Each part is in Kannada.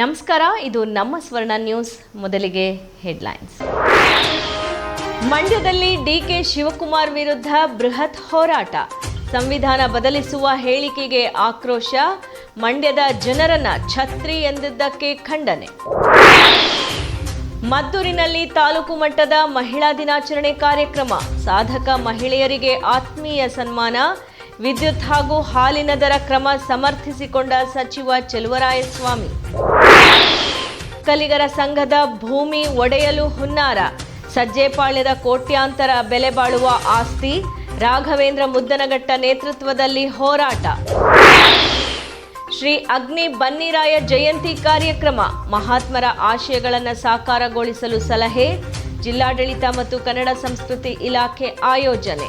ನಮಸ್ಕಾರ, ಇದು ನಮ್ಮ ಸ್ವರ್ಣ ನ್ಯೂಸ್ ಮೊದಲಿಗೆ ಹೆಡ್ಲೈನ್ಸ್. ಮಂಡ್ಯದಲ್ಲಿ ಡಿಕೆ ಶಿವಕುಮಾರ್ ವಿರುದ್ಧ ಬೃಹತ್ ಹೋರಾಟ. ಸಂವಿಧಾನ ಬದಲಿಸುವ ಹೇಳಿಕೆಗೆ ಆಕ್ರೋಶ, ಮಂಡ್ಯದ ಜನರನ್ನ ಛತ್ರಿ ಎಂದಿದ್ದಕ್ಕೆ ಖಂಡನೆ. ಮದ್ದೂರಿನಲ್ಲಿ ತಾಲೂಕು ಮಟ್ಟದ ಮಹಿಳಾ ದಿನಾಚರಣೆ ಕಾರ್ಯಕ್ರಮ. ಸಾಧಕ ಮಹಿಳೆಯರಿಗೆ ಆತ್ಮೀಯ ಸನ್ಮಾನ, ವಿದ್ಯುತ್ ಹಾಗೂ ಹಾಲಿನ ದರ ಕ್ರಮ ಸಮರ್ಥಿಸಿಕೊಂಡ ಸಚಿವ ಚೆಲುವರಾಯಸ್ವಾಮಿ. ಕಲಿಗರ ಸಂಘದ ಭೂಮಿ ಒಡೆಯಲು ಹುನ್ನಾರ. ಸಜ್ಜೆಪಾಳ್ಯದ ಕೋಟ್ಯಾಂತರ ಬೆಲೆ ಬಾಳುವ ಆಸ್ತಿ, ರಾಘವೇಂದ್ರ ಮುದ್ದನಘಟ್ಟ ನೇತೃತ್ವದಲ್ಲಿ ಹೋರಾಟ. ಶ್ರೀ ಅಗ್ನಿ ಬನ್ನಿರಾಯ ಜಯಂತಿ ಕಾರ್ಯಕ್ರಮ, ಮಹಾತ್ಮರ ಆಶಯಗಳನ್ನು ಸಾಕಾರಗೊಳಿಸಲು ಸಲಹೆ, ಜಿಲ್ಲಾಡಳಿತ ಮತ್ತು ಕನ್ನಡ ಸಂಸ್ಕೃತಿ ಇಲಾಖೆ ಆಯೋಜನೆ.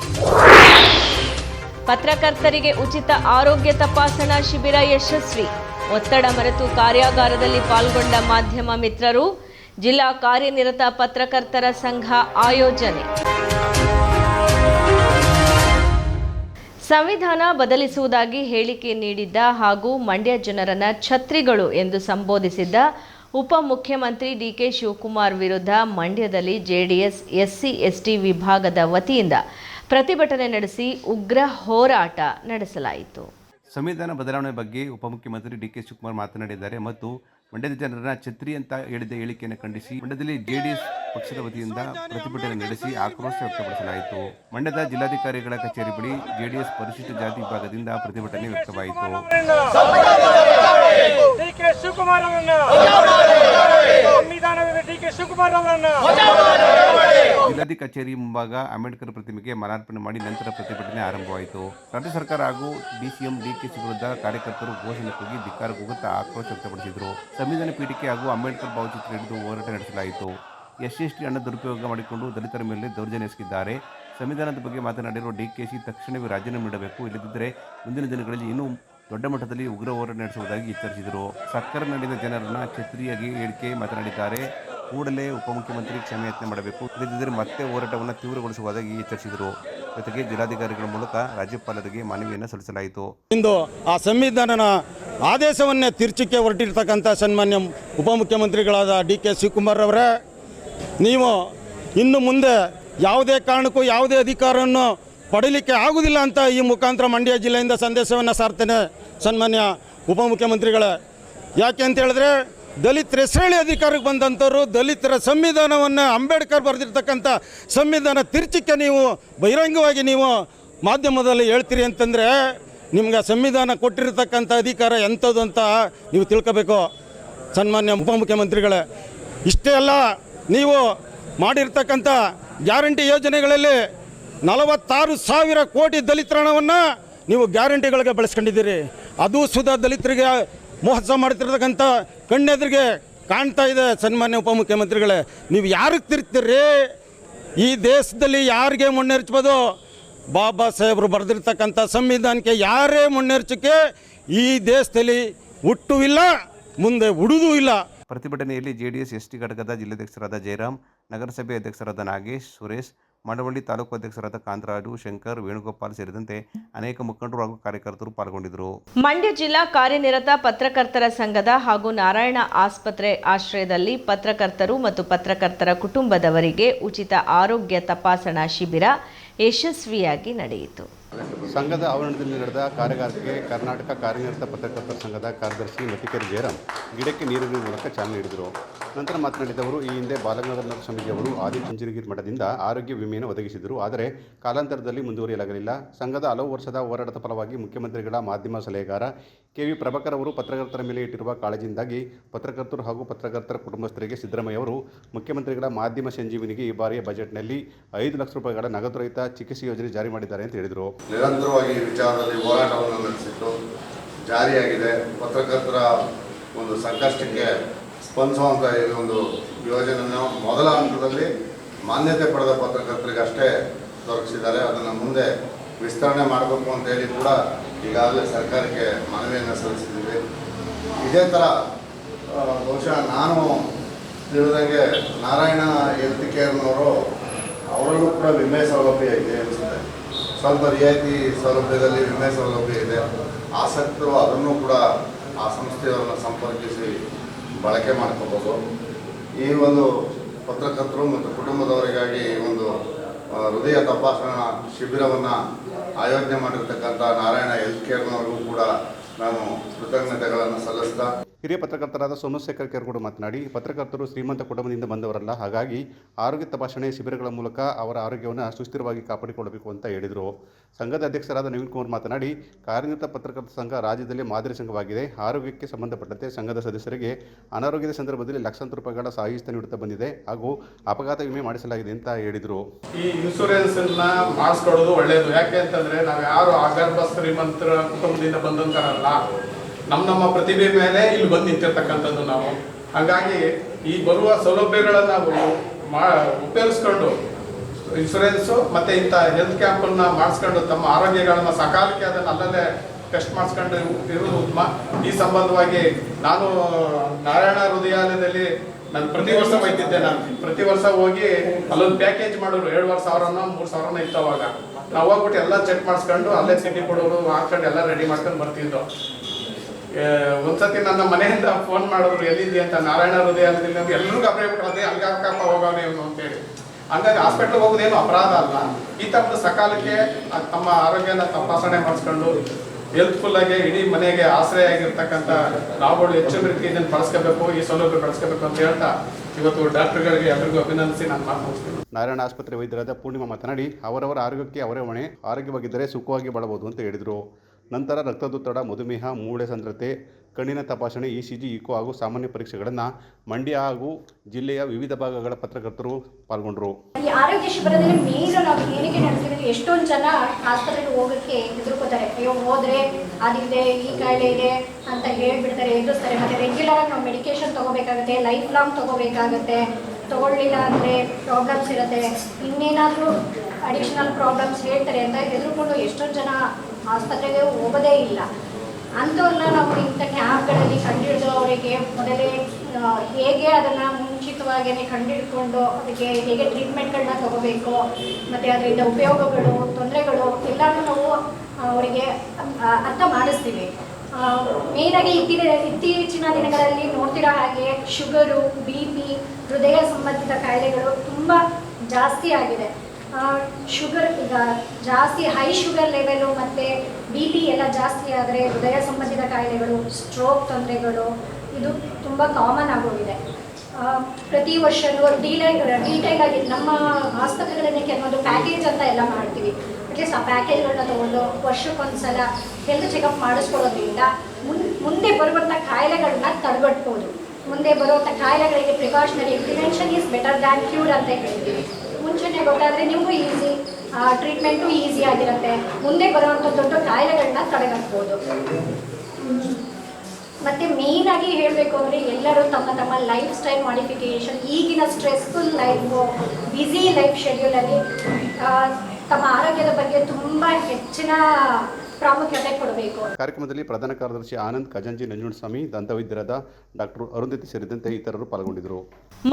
ಪತ್ರಕರ್ತರಿಗೆ ಉಚಿತ ಆರೋಗ್ಯ ತಪಾಸಣಾ ಶಿಬಿರ ಯಶಸ್ವಿ. ಒತ್ತಡ ಮರೆತು ಕಾರ್ಯಾಗಾರದಲ್ಲಿ ಪಾಲ್ಗೊಂಡ ಮಾಧ್ಯಮ ಮಿತ್ರರು, ಜಿಲ್ಲಾ ಕಾರ್ಯನಿರತ ಪತ್ರಕರ್ತರ ಸಂಘ ಆಯೋಜನೆ. ಸಂವಿಧಾನ ಬದಲಿಸುವುದಾಗಿ ಹೇಳಿಕೆ ನೀಡಿದ್ದ ಹಾಗೂ ಮಂಡ್ಯ ಜನರನ್ನ ಛತ್ರಿಗಳು ಎಂದು ಸಂಬೋಧಿಸಿದ್ದ ಉಪಮುಖ್ಯಮಂತ್ರಿ ಡಿಕೆ ಶಿವಕುಮಾರ್ ವಿರುದ್ಧ ಮಂಡ್ಯದಲ್ಲಿ ಜೆಡಿಎಸ್, ಎಸ್ಸಿ, ಎಸ್ಟಿ ವಿಭಾಗದ ವತಿಯಿಂದ ಪ್ರತಿಭಟನೆ ನಡೆಸಿ ಉಗ್ರ ಹೋರಾಟ ನಡೆಸಲಾಯಿತು. ಸಂವಿಧಾನ ಬದಲಾವಣೆ ಬಗ್ಗೆ ಉಪಮುಖ್ಯಮಂತ್ರಿ ಡಿ ಕೆ ಶಿವಕುಮಾರ್ ಮಾತನಾಡಿದ್ದಾರೆ ಮತ್ತು ಮಂಡ್ಯದ ಜನರನ್ನ ಛತ್ರಿ ಅಂತ ಹೇಳಿದ ಹೇಳಿಕೆಯನ್ನು ಖಂಡಿಸಿ ಮಂಡ್ಯದಲ್ಲಿ ಜೆಡಿಎಸ್ ಪಕ್ಷದ ವತಿಯಿಂದ ಪ್ರತಿಭಟನೆ ನಡೆಸಿ ಆಕ್ರೋಶ ವ್ಯಕ್ತಪಡಿಸಲಾಯಿತು. ಮಂಡ್ಯದ ಜಿಲ್ಲಾಧಿಕಾರಿಗಳ ಕಚೇರಿ ಬಳಿ ಜೆಡಿಎಸ್ ಪರಿಶಿಷ್ಟ ಜಾತಿ ವಿಭಾಗದಿಂದ ಪ್ರತಿಭಟನೆ ವ್ಯಕ್ತವಾಯಿತು. ಜಿಲ್ಲಾಧಿ ಜಿಲ್ಲಾಧಿಕಾರಿ ಕಚೇರಿ ಮುಂಭಾಗ ಅಂಬೇಡ್ಕರ್ ಪ್ರತಿಮೆಗೆ ಮಾಲಾರ್ಪಣೆ ಮಾಡಿ ನಂತರ ಪ್ರತಿಭಟನೆ ಆರಂಭವಾಯಿತು. ರಾಜ್ಯ ಸರ್ಕಾರ ಹಾಗೂ ಡಿಸಿಎಂ ಡಿಕೆಶಿ ವಿರುದ್ಧ ಕಾರ್ಯಕರ್ತರು ಘೋಷಣೆ ಕೂಗಿ ಧಿಕ್ಕಾರ ಕೂಗುತ್ತಾ ಆಕ್ರೋಶ ವ್ಯಕ್ತಪಡಿಸಿದರು. ಸಂವಿಧಾನ ಪೀಠಕ್ಕೆ ಹಾಗೂ ಅಂಬೇಡ್ಕರ್ ಭಾವಚಿತ್ರ ಹಿಡಿದು ಹೋರಾಟ ನಡೆಸಲಾಯಿತು. ಎಸ್ ಟಿ ಹಣ ದುರುಪಯೋಗ ಮಾಡಿಕೊಂಡು ದಲಿತರ ಮೇಲೆ ದೌರ್ಜನ್ಯ ಎಸಗಿದ್ದಾರೆ. ಸಂವಿಧಾನದ ಬಗ್ಗೆ ಮಾತನಾಡಿರುವ ಡಿಕೆಶಿ ತಕ್ಷಣವೇ ರಾಜೀನಾಮೆ ನೀಡಬೇಕು. ಇಲ್ಲದಿದ್ದರೆ ಮುಂದಿನ ದಿನಗಳಲ್ಲಿ ಇನ್ನೂ ದೊಡ್ಡ ಮಟ್ಟದಲ್ಲಿ ಉಗ್ರ ಹೋರಾಟ ನಡೆಸುವುದಾಗಿ ಎಚ್ಚರಿಸಿದರು. ಸರ್ಕಾರ ನಡೆದ ಜನರನ್ನು ಛತ್ರಿಯಾಗಿ ಹೇಳಿಕೆ ಮಾತನಾಡಿದ್ದಾರೆ. ಕೂಡಲೇ ಉಪಮುಖ್ಯಮಂತ್ರಿ ಕ್ಷಮೆಯಾಚನೆ ಮಾಡಬೇಕು. ಇಲ್ಲದಿದ್ದರೆ ಮತ್ತೆ ಹೋರಾಟವನ್ನು ತೀವ್ರಗೊಳಿಸುವುದಾಗಿ ಎಚ್ಚರಿಸಿದರು. ಜೊತೆಗೆ ಜಿಲ್ಲಾಧಿಕಾರಿಗಳ ಮೂಲಕ ರಾಜ್ಯಪಾಲರಿಗೆ ಮನವಿಯನ್ನು ಸಲ್ಲಿಸಲಾಯಿತು. ಇಂದು ಆ ಸಂವಿಧಾನನ ಆದೇಶವನ್ನೇ ತಿರ್ಚಿಕೆ ಹೊರಟಿರ್ತಕ್ಕಂಥ ಸನ್ಮಾನ್ಯ ಉಪಮುಖ್ಯಮಂತ್ರಿಗಳಾದ ಡಿ ಕೆ ಶಿವಕುಮಾರ್ ಅವರೇ ನೀವು ಇನ್ನು ಮುಂದೆ ಯಾವುದೇ ಕಾರಣಕ್ಕೂ ಯಾವುದೇ ಅಧಿಕಾರವನ್ನು ಪಡೀಲಿಕ್ಕೆ ಆಗುವುದಿಲ್ಲ ಅಂತ ಈ ಮುಖಾಂತರ ಮಂಡ್ಯ ಜಿಲ್ಲೆಯಿಂದ ಸಂದೇಶವನ್ನು ಸಾರ್ತೇನೆ ಸನ್ಮಾನ್ಯ ಉಪಮುಖ್ಯಮಂತ್ರಿಗಳೇ. ಯಾಕೆ ಅಂತ ಹೇಳಿದ್ರೆ ದಲಿತರ ಹೆಸರೇಳಿ ಅಧಿಕಾರಕ್ಕೆ ಬಂದಂಥವ್ರು, ದಲಿತರ ಸಂವಿಧಾನವನ್ನು ಅಂಬೇಡ್ಕರ್ ಬರೆದಿರ್ತಕ್ಕಂಥ ಸಂವಿಧಾನ ತಿರ್ಚಿಕ್ಕೆ ನೀವು, ಬಹಿರಂಗವಾಗಿ ನೀವು ಮಾಧ್ಯಮದಲ್ಲಿ ಹೇಳ್ತೀರಿ ಅಂತಂದರೆ, ನಿಮ್ಗೆ ಸಂವಿಧಾನ ಕೊಟ್ಟಿರ್ತಕ್ಕಂಥ ಅಧಿಕಾರ ಎಂಥದ್ದು ಅಂತ ನೀವು ತಿಳ್ಕೋಬೇಕು. ಸನ್ಮಾನ್ಯ ಉಪಮುಖ್ಯಮಂತ್ರಿಗಳೇ, ಇಷ್ಟೇ ಅಲ್ಲ, ನೀವು ಮಾಡಿರ್ತಕ್ಕಂಥ ಗ್ಯಾರಂಟಿ ಯೋಜನೆಗಳಲ್ಲಿ ನಲವತ್ತಾರು ಸಾವಿರ ಕೋಟಿ ದಲಿತ ಹಣವನ್ನು ನೀವು ಗ್ಯಾರಂಟಿಗಳಿಗೆ ಬಳಸ್ಕೊಂಡಿದ್ದೀರಿ. ಅದು ಸುಧಾ ದಲಿತರಿಗೆ ಮೋಸ ಮಾಡ್ತಿರ್ತಕ್ಕಂಥ ಕಣ್ಣೆದ್ರಿಗೆ ಕಾಣ್ತಾ ಇದೆ ಸನ್ಮಾನ್ಯ ಉಪಮುಖ್ಯಮಂತ್ರಿಗಳೇ. ನೀವು ಯಾರಿಗೆ ತಿರ್ತೀರಿ ಈ ದೇಶದಲ್ಲಿ ಯಾರಿಗೆ ಮುನ್ನೆರಚ್ಬೋದು ಬಾಬಾ ಸಾಹೇಬರು ಬರೆದಿರ್ತಕ್ಕಂಥ ಸಂವಿಧಾನಕ್ಕೆ ಯಾರೇ ಮುನ್ನೆರಚಕ್ಕೆ ಈ ದೇಶದಲ್ಲಿ ಹುಟ್ಟು ಇಲ್ಲ, ಮುಂದೆ ಉಡುದೂ ಇಲ್ಲ. ಪ್ರತಿಭಟನೆಯಲ್ಲಿ ಜೆಡಿಎಸ್ ಎಸ್ಟಿ ಘಟಕದ ಜಿಲ್ಲಾಧ್ಯಕ್ಷರಾದ ಜಯರಾಮ್, ನಗರಸಭೆ ಅಧ್ಯಕ್ಷರಾದ ನಾಗೇಶ್, ಸುರೇಶ್ ಮಡವಳ್ಳಿ ತಾಲೂಕು ಅಧ್ಯಕ್ಷರಾದ ಕಾಂತರಾಜು, ಶಂಕರ್, ವೇಣುಗೋಪಾಲ್ ಸೇರಿದಂತೆ ಅನೇಕ ಮುಖಂಡರು ಹಾಗೂ ಕಾರ್ಯಕರ್ತರು ಪಾಲ್ಗೊಂಡಿದ್ದರು. ಮಂಡ್ಯ ಜಿಲ್ಲಾ ಕಾರ್ಯನಿರತ ಪತ್ರಕರ್ತರ ಸಂಘದ ಹಾಗೂ ನಾರಾಯಣ ಆಸ್ಪತ್ರೆ ಆಶ್ರಯದಲ್ಲಿ ಪತ್ರಕರ್ತರು ಮತ್ತು ಪತ್ರಕರ್ತರ ಕುಟುಂಬದವರಿಗೆ ಉಚಿತ ಆರೋಗ್ಯ ತಪಾಸಣಾ ಶಿಬಿರ ಯಶಸ್ವಿಯಾಗಿ ನಡೆಯಿತು. ಸಂಘದ ಆವರಣದಲ್ಲಿ ನಡೆದ ಕಾರ್ಯಗಾರಕ್ಕೆ ಕರ್ನಾಟಕ ಕಾರ್ಯನಿರತ ಪತ್ರಕರ್ತರ ಸಂಘದ ಕಾರ್ಯದರ್ಶಿ ಮತಿಕೇರಿ ಜಯರಾಮ್ ಗಿಡಕ್ಕೆ ನೀರಿನ ಮೂಲಕ ಚಾಲನೆ ನೀಡಿದರು. ನಂತರ ಮಾತನಾಡಿದವರು ಈ ಹಿಂದೆ ಬಾಲಗಂಗಾಧರ ಸ್ವಾಮೀಜಿಯವರು ಆದಿಚುಂಚನಗಿರಿ ಮಠದಿಂದ ಆರೋಗ್ಯ ವಿಮೆಯನ್ನು ಒದಗಿಸಿದರು. ಆದರೆ ಕಾಲಾಂತರದಲ್ಲಿ ಮುಂದುವರಿಯಲಾಗಲಿಲ್ಲ. ಸಂಘದ ಹಲವು ವರ್ಷದ ಹೋರಾಟದ ಫಲವಾಗಿ ಮುಖ್ಯಮಂತ್ರಿಗಳ ಮಾಧ್ಯಮ ಸಲಹೆಗಾರ ಕೆ ವಿ ಪ್ರಭಾಕರ್ ಅವರು ಪತ್ರಕರ್ತರ ಮೇಲೆ ಇಟ್ಟಿರುವ ಕಾಳಜಿಯಿಂದಾಗಿ ಪತ್ರಕರ್ತರು ಹಾಗೂ ಪತ್ರಕರ್ತರ ಕುಟುಂಬಸ್ಥರಿಗೆ ಸಿದ್ದರಾಮಯ್ಯ ಅವರು ಮುಖ್ಯಮಂತ್ರಿಗಳ ಮಾಧ್ಯಮ ಸಂಜೀವಿನಿಗೆ ಈ ಬಾರಿಯ ಬಜೆಟ್ನಲ್ಲಿ ಐದು ಲಕ್ಷ ರೂಪಾಯಿಗಳ ನಗದು ರಹಿತ ಚಿಕಿತ್ಸೆ ಯೋಜನೆ ಜಾರಿ ಮಾಡಿದ್ದಾರೆ ಅಂತ ಹೇಳಿದರು. ನಿರಂತರವಾಗಿ ಈ ವಿಚಾರದಲ್ಲಿ ಹೋರಾಟವನ್ನು ನಡೆಸಿತ್ತು ಜಾರಿಯಾಗಿದೆ. ಪತ್ರಕರ್ತರ ಒಂದು ಸಂಕಷ್ಟಕ್ಕೆ ಸ್ಪಂದಿಸುವಂಥ ಈ ಒಂದು ಯೋಜನೆಯನ್ನು ಮೊದಲ ಹಂತದಲ್ಲಿ ಮಾನ್ಯತೆ ಪಡೆದ ಪತ್ರಕರ್ತರಿಗೆ ಅಷ್ಟೇ ದೊರಕಿಸಿದ್ದಾರೆ. ಅದನ್ನು ಮುಂದೆ ವಿಸ್ತರಣೆ ಮಾಡಬೇಕು ಅಂತೇಳಿ ಕೂಡ ಈಗಾಗಲೇ ಸರ್ಕಾರಕ್ಕೆ ಮನವಿಯನ್ನು ಸಲ್ಲಿಸಿದ್ದೀವಿ. ಇದೇ ಥರ ಬಹುಶಃ ನಾನು ತಿಳಿದಂಗೆ ನಾರಾಯಣ ಹೆಲ್ತ್ ಕೇರ್ನವರು ಅವರಲ್ಲೂ ಕೂಡ ವಿಮೆ ಸೌಲಭ್ಯ ಇದೆ ಅನಿಸುತ್ತೆ. ಸ್ವಲ್ಪ ರಿಯಾಯಿತಿ ಸೌಲಭ್ಯದಲ್ಲಿ ವಿಮೆ ಸೌಲಭ್ಯ ಇದೆ. ಆಸಕ್ತರು ಅದನ್ನು ಕೂಡ ಆ ಸಂಸ್ಥೆಯವರನ್ನು ಸಂಪರ್ಕಿಸಿ ಬಳಕೆ ಮಾಡ್ಕೋಬೋದು. ಈ ಒಂದು ಪತ್ರಕರ್ತರು ಮತ್ತು ಕುಟುಂಬದವರಿಗಾಗಿ ಒಂದು ಹೃದಯ ತಪಾಸಣಾ ಶಿಬಿರವನ್ನು ಆಯೋಜನೆ ಮಾಡಿರ್ತಕ್ಕಂಥ ನಾರಾಯಣ ಹೆಲ್ತ್ ಕೇರ್ನವ್ರಿಗೂ ಕೂಡ ನಾನು ಕೃತಜ್ಞತೆಗಳನ್ನು ಸಲ್ಲಿಸ್ತಾ ಹಿರಿಯ ಪತ್ರಕರ್ತರಾದ ಸೋಮಶೇಖರ್ ಕೆರಗೋಡು ಮಾತನಾಡಿ, ಪತ್ರಕರ್ತರು ಶ್ರೀಮಂತ ಕುಟುಂಬದಿಂದ ಬಂದವರಲ್ಲ, ಹಾಗಾಗಿ ಆರೋಗ್ಯ ತಪಾಸಣೆ ಶಿಬಿರಗಳ ಮೂಲಕ ಅವರ ಆರೋಗ್ಯವನ್ನು ಸುಸ್ಥಿರವಾಗಿ ಕಾಪಾಡಿಕೊಳ್ಳಬೇಕು ಅಂತ ಹೇಳಿದರು. ಸಂಘದ ಅಧ್ಯಕ್ಷರಾದ ನವೀನ್ ಕುಮಾರ್ ಮಾತನಾಡಿ, ಕಾರ್ಯನಿರತ ಪತ್ರಕರ್ತರ ಸಂಘ ರಾಜ್ಯದಲ್ಲಿ ಮಾದರಿ ಸಂಘವಾಗಿದೆ. ಆರೋಗ್ಯಕ್ಕೆ ಸಂಬಂಧಪಟ್ಟಂತೆ ಸಂಘದ ಸದಸ್ಯರಿಗೆ ಅನಾರೋಗ್ಯದ ಸಂದರ್ಭದಲ್ಲಿ ಲಕ್ಷಾಂತರ ರೂಪಾಯಿಗಳ ಸಹಾಯಸ್ಥ ನೀಡುತ್ತಾ ಬಂದಿದೆ ಹಾಗೂ ಅಪಘಾತ ವಿಮೆ ಮಾಡಿಸಲಾಗಿದೆ ಅಂತ ಹೇಳಿದರು. ಈ ಇನ್ಶೂರೆನ್ಸ್ ಅನ್ನ ಮಾಡಿಸ್ಕೊಳ್ಳೋದು ಒಳ್ಳೆಯದು ಯಾಕೆ ಅಂತಂದ್ರೆ ನಾವು ಯಾರು ಅಗರ್ಭ ಶ್ರೀಮಂತರ ಕುಟುಂಬದಿಂದ ಬಂದಂತಾರಲ್ಲ. ನಮ್ಮ ನಮ್ಮ ಪ್ರತಿಭೆ ಮೇಲೆ ಇಲ್ಲಿ ಬಂದು ನಿಂತಿರ್ತಕ್ಕಂಥದ್ದು ನಾವು. ಹಾಗಾಗಿ ಈ ಬರುವ ಸೌಲಭ್ಯಗಳನ್ನು ನಾವು ಮಾ, ಉಪಯೋಗಿಸ್ಕೊಂಡು ಇನ್ಶೂರೆನ್ಸು ಮತ್ತೆ ಇಂಥ ಹೆಲ್ತ್ ಕ್ಯಾಂಪನ್ನ ಮಾಡಿಸ್ಕೊಂಡು ತಮ್ಮ ಆರೋಗ್ಯಗಳನ್ನು ಸಕಾಲಕ್ಕೆ ಅದನ್ನು ಅಲ್ಲಲ್ಲೇ ಟೆಸ್ಟ್ ಮಾಡಿಸ್ಕೊಂಡು ಇರುವುದು ಉತ್ತಮ. ಈ ಸಂಬಂಧವಾಗಿ ನಾನು ನಾರಾಯಣ ಹೃದಯಾಲಯದಲ್ಲಿ ನಾನು ಪ್ರತಿ ವರ್ಷ ಹೋಯ್ತಿದ್ದೆ ನಾನು. ಪ್ರತಿ ವರ್ಷ ಹೋಗಿ ಅಲ್ಲೊಂದು ಪ್ಯಾಕೇಜ್ ಮಾಡೋರು ಏಳುವರೆ ಸಾವಿರನ, ಮೂರು ಸಾವಿರನ ಇತ್ತು ಅವಾಗ ನಾವು ಹೋಗ್ಬಿಟ್ಟು ಎಲ್ಲ ಚೆಕ್ ಮಾಡಿಸ್ಕೊಂಡು ಅಲ್ಲೇ ಸಿಟಿ ಕೊಡೋರು ಹಾಕೊಂಡು ಎಲ್ಲ ರೆಡಿ ಮಾಡ್ಕೊಂಡು ಬರ್ತಿದ್ದೋ. ಒಂದ್ಸತಿ ನನ್ನ ಮನೆಯಿಂದ ಫೋನ್ ಮಾಡಿದ್ರು ಎಲ್ಲಿದೆ ಅಂತ? ನಾರಾಯಣ ಹೃದಯ ಅಲ್ಲದಿಲ್ಲ ಅಂತ. ಎಲ್ಲರೂ ಗಾಬರಿ ಬಿಟ್ಟು ಅದೇ ಅಲ್ಗಾಕಪ್ಪ ಅಂತ ಇವನು ಅಂತೇಳಿ. ಹಂಗಾಗಿ ಹಾಸ್ಪಿಟ್ಲ್ ಹೋಗೋದೇನು ಅಪರಾಧ ಅಲ್ಲ. ಈ ಥರದ ಸಕಾಲಕ್ಕೆ ತಮ್ಮ ಆರೋಗ್ಯನ ತಪಾಸಣೆ ಮಾಡಿಸ್ಕೊಂಡು ಹೆಲ್ಪ್ಫುಲ್ ಆಗಿ ಇಡೀ ಮನೆಗೆ ಆಶ್ರಯ ಆಗಿರ್ತಕ್ಕಂಥ ನಾವುಗಳು ಹೆಚ್ಚು ರೀತಿ ಇದನ್ನು ಬಳಸ್ಕೋಬೇಕು, ಈ ಸೌಲಭ್ಯ ಬಳಸ್ಕೋಬೇಕು ಅಂತ ಹೇಳ್ತಾ ಇವತ್ತು ಡಾಕ್ಟರ್ಗಳಿಗೆ ಎಲ್ರಿಗೂ ಅಭಿನಂದಿಸಿ ನಾನು ಮಾತು ನಾರಾಯಣ ಆಸ್ಪತ್ರೆ ವೈದ್ಯರಾದ ಪೂರ್ಣಿಮಾ ಮಾತನಾಡಿ, ಅವರವರ ಆರೋಗ್ಯಕ್ಕೆ ಅವರೇ ಹೊಣೆ, ಆರೋಗ್ಯವಾಗಿದ್ದರೆ ಸುಖವಾಗಿ ಬಾಳಬಹುದು ಅಂತ ಹೇಳಿದರು. ನಂತರ ರಕ್ತದೊತ್ತಡ, ಮಧುಮೇಹ, ಮೂಳೆ ಸಂದ್ರತೆ, ಕಣ್ಣಿನ ತಪಾಸಣೆ, ಇ ಸಿ ಜಿ, ಇಕೋ ಹಾಗೂ ಸಾಮಾನ್ಯ ಪರೀಕ್ಷೆಗಳನ್ನು ಮಂಡ್ಯ ಹಾಗೂ ಜಿಲ್ಲೆಯ ವಿವಿಧ ಭಾಗಗಳ ಪತ್ರಕರ್ತರು ಪಾಲ್ಗೊಂಡರು. ಈ ಆರೋಗ್ಯ ಶಿಬಿರದಲ್ಲಿ ಮೇನ್ ನಾವು ಏನಕ್ಕೆ ನಡೆಸಿದ್ರೆ ಎಷ್ಟೊಂದು ಜನ ಆಸ್ಪತ್ರೆಗೆ ಹೋಗಕ್ಕೆ ಹೆದರ್ಕೋತಾರೆ. ಅಯ್ಯೋ, ಹೋದ್ರೆ ಅದಿದೆ, ಈ ಕಾಯಿಲೆ ಇದೆ ಅಂತ ಹೇಳ್ಬಿಡ್ತಾರೆ. ಎದುರಿಸ್ತಾರೆ ಮತ್ತೆ ರೆಗ್ಯುಲರ್ ಆಗಿ ನಾವು ಮೆಡಿಕೇಶನ್ ತಗೋಬೇಕಾಗುತ್ತೆ ಲೈಫ್ ಲಾಂಗ್ ತಗೋಬೇಕಾಗುತ್ತೆ. ತಗೊಳ್ಳಿಲ್ಲ ಅಂದರೆ ಪ್ರಾಬ್ಲಮ್ಸ್ ಇರುತ್ತೆ. ಇನ್ನೇನಾದರೂ ಅಡಿಷನಲ್ ಪ್ರಾಬ್ಲಮ್ಸ್ ಹೇಳ್ತಾರೆ ಅಂತ ಹೆದರ್ಕೊಂಡು ಎಷ್ಟೊಂದು ಜನ ಆಸ್ಪತ್ರೆಗೆ ಹೋಗೋದೇ ಇಲ್ಲ. ಅಂಥವ್ರನ್ನ ನಾವು ಇಂಥ ಕ್ಯಾಂಪ್ಗಳಲ್ಲಿ ಕಂಡುಹಿಡಿದು ಅವರಿಗೆ ಮೊದಲೇ ಹೇಗೆ ಅದನ್ನು ಮುಂಚಿತವಾಗಿಯೇ ಕಂಡುಹಿಡ್ಕೊಂಡು ಅದಕ್ಕೆ ಹೇಗೆ ಟ್ರೀಟ್ಮೆಂಟ್ಗಳನ್ನ ತಗೋಬೇಕು, ಮತ್ತು ಅದರಿಂದ ಉಪಯೋಗಗಳು, ತೊಂದರೆಗಳು ಎಲ್ಲನೂ ನಾವು ಅವರಿಗೆ ಅರ್ಥ ಮಾಡಿಸ್ತೀವಿ. ಮೇಯ್ನಾಗಿ ಇತ್ತೀನ ಇತ್ತೀಚಿನ ದಿನಗಳಲ್ಲಿ ನೋಡ್ತಿರೋ ಹಾಗೆ ಶುಗರು, ಬಿ ಪಿ, ಹೃದಯ ಸಂಬಂಧಿತ ಕಾಯಿಲೆಗಳು ತುಂಬ ಜಾಸ್ತಿ ಆಗಿದೆ. ಶುಗರ್ ಜಾಸ್ತಿ ಹೈ ಶುಗರ್ ಲೆವೆಲು ಮತ್ತು ಬಿ ಪಿ ಎಲ್ಲ ಜಾಸ್ತಿ ಆದರೆ ಹೃದಯ ಸಂಬಂಧಿತ ಕಾಯಿಲೆಗಳು ಸ್ಟ್ರೋಕ್ ತೊಂದರೆಗಳು ಇದು ತುಂಬ ಕಾಮನ್ ಆಗೋಗಿದೆ. ಪ್ರತಿ ವರ್ಷವೂ ಡೀಲೈ ಡೀಟೇಲ್ ಆಗಿ ನಮ್ಮ ಆಸ್ಪತ್ರೆಗಳಲ್ಲಿ ಕೆಲವೊಂದು ಪ್ಯಾಕೇಜ್ ಅಂತ ಎಲ್ಲ ಮಾಡ್ತೀವಿ. ಅಟ್ಲೀಸ್ಟ್ ಆ ಪ್ಯಾಕೇಜ್ಗಳನ್ನ ತೊಗೊಂಡು ವರ್ಷಕ್ಕೊಂದ್ಸಲ ಹೆಲ್ತ್ ಚೆಕಪ್ ಮಾಡಿಸ್ಕೊಳ್ಳೋದ್ರಿಂದ ಮುನ್, ಮುಂದೆ ಬರುವಂಥ ಕಾಯಿಲೆಗಳನ್ನ ತಡೆಗಟ್ಬೋದು. ಮುಂದೆ ಬರುವಂಥ ಕಾಯಿಲೆಗಳಿಗೆ precautionary prevention is better than cure ಅಂತ ಹೇಳ್ತೀವಿ. ಮುಂಚೆನೆ ಗೊತ್ತಾದರೆ ನಿಮಗೂ ಈಸಿ ಟ್ರೀಟ್ಮೆಂಟು ಈಸಿ ಆಗಿರುತ್ತೆ. ಮುಂದೆ ಬರುವಂಥ ದೊಡ್ಡ ಕಾಯಿಲೆಗಳನ್ನ ತಡೆಗಟ್ಬೋದು. ಮತ್ತು ಮೇಯ್ನಾಗಿ ಹೇಳಬೇಕು ಅಂದರೆ ಎಲ್ಲರೂ ತಮ್ಮ ತಮ್ಮ ಲೈಫ್ ಸ್ಟೈಲ್ ಮಾಡಿಫಿಕೇಷನ್ ಈಗಿನ ಸ್ಟ್ರೆಸ್ಫುಲ್ ಲೈಫು ಬ್ಯುಸಿ ಲೈಫ್ ಶೆಡ್ಯೂಲಲ್ಲಿ ತಮ್ಮ ಆರೋಗ್ಯದ ಬಗ್ಗೆ ತುಂಬ ಹೆಚ್ಚಿನ ಪ್ರಾಮುಖ್ಯತೆ ಕೊಡಬೇಕು. ಕಾರ್ಯಕ್ರಮದಲ್ಲಿ ಪ್ರಧಾನ ಕಾರ್ಯದರ್ಶಿ ಆನಂದ್ ಖಜಾಂಜಿ ನಂಜುಂಡಸ್ವಾಮಿ ದಂತವೈದ್ಯರಾದ ಡಾಕ್ಟರ್ ಅರುಂಧತಿ ಸೇರಿದಂತೆ ಇತರರು ಪಾಲ್ಗೊಂಡಿದ್ದರು.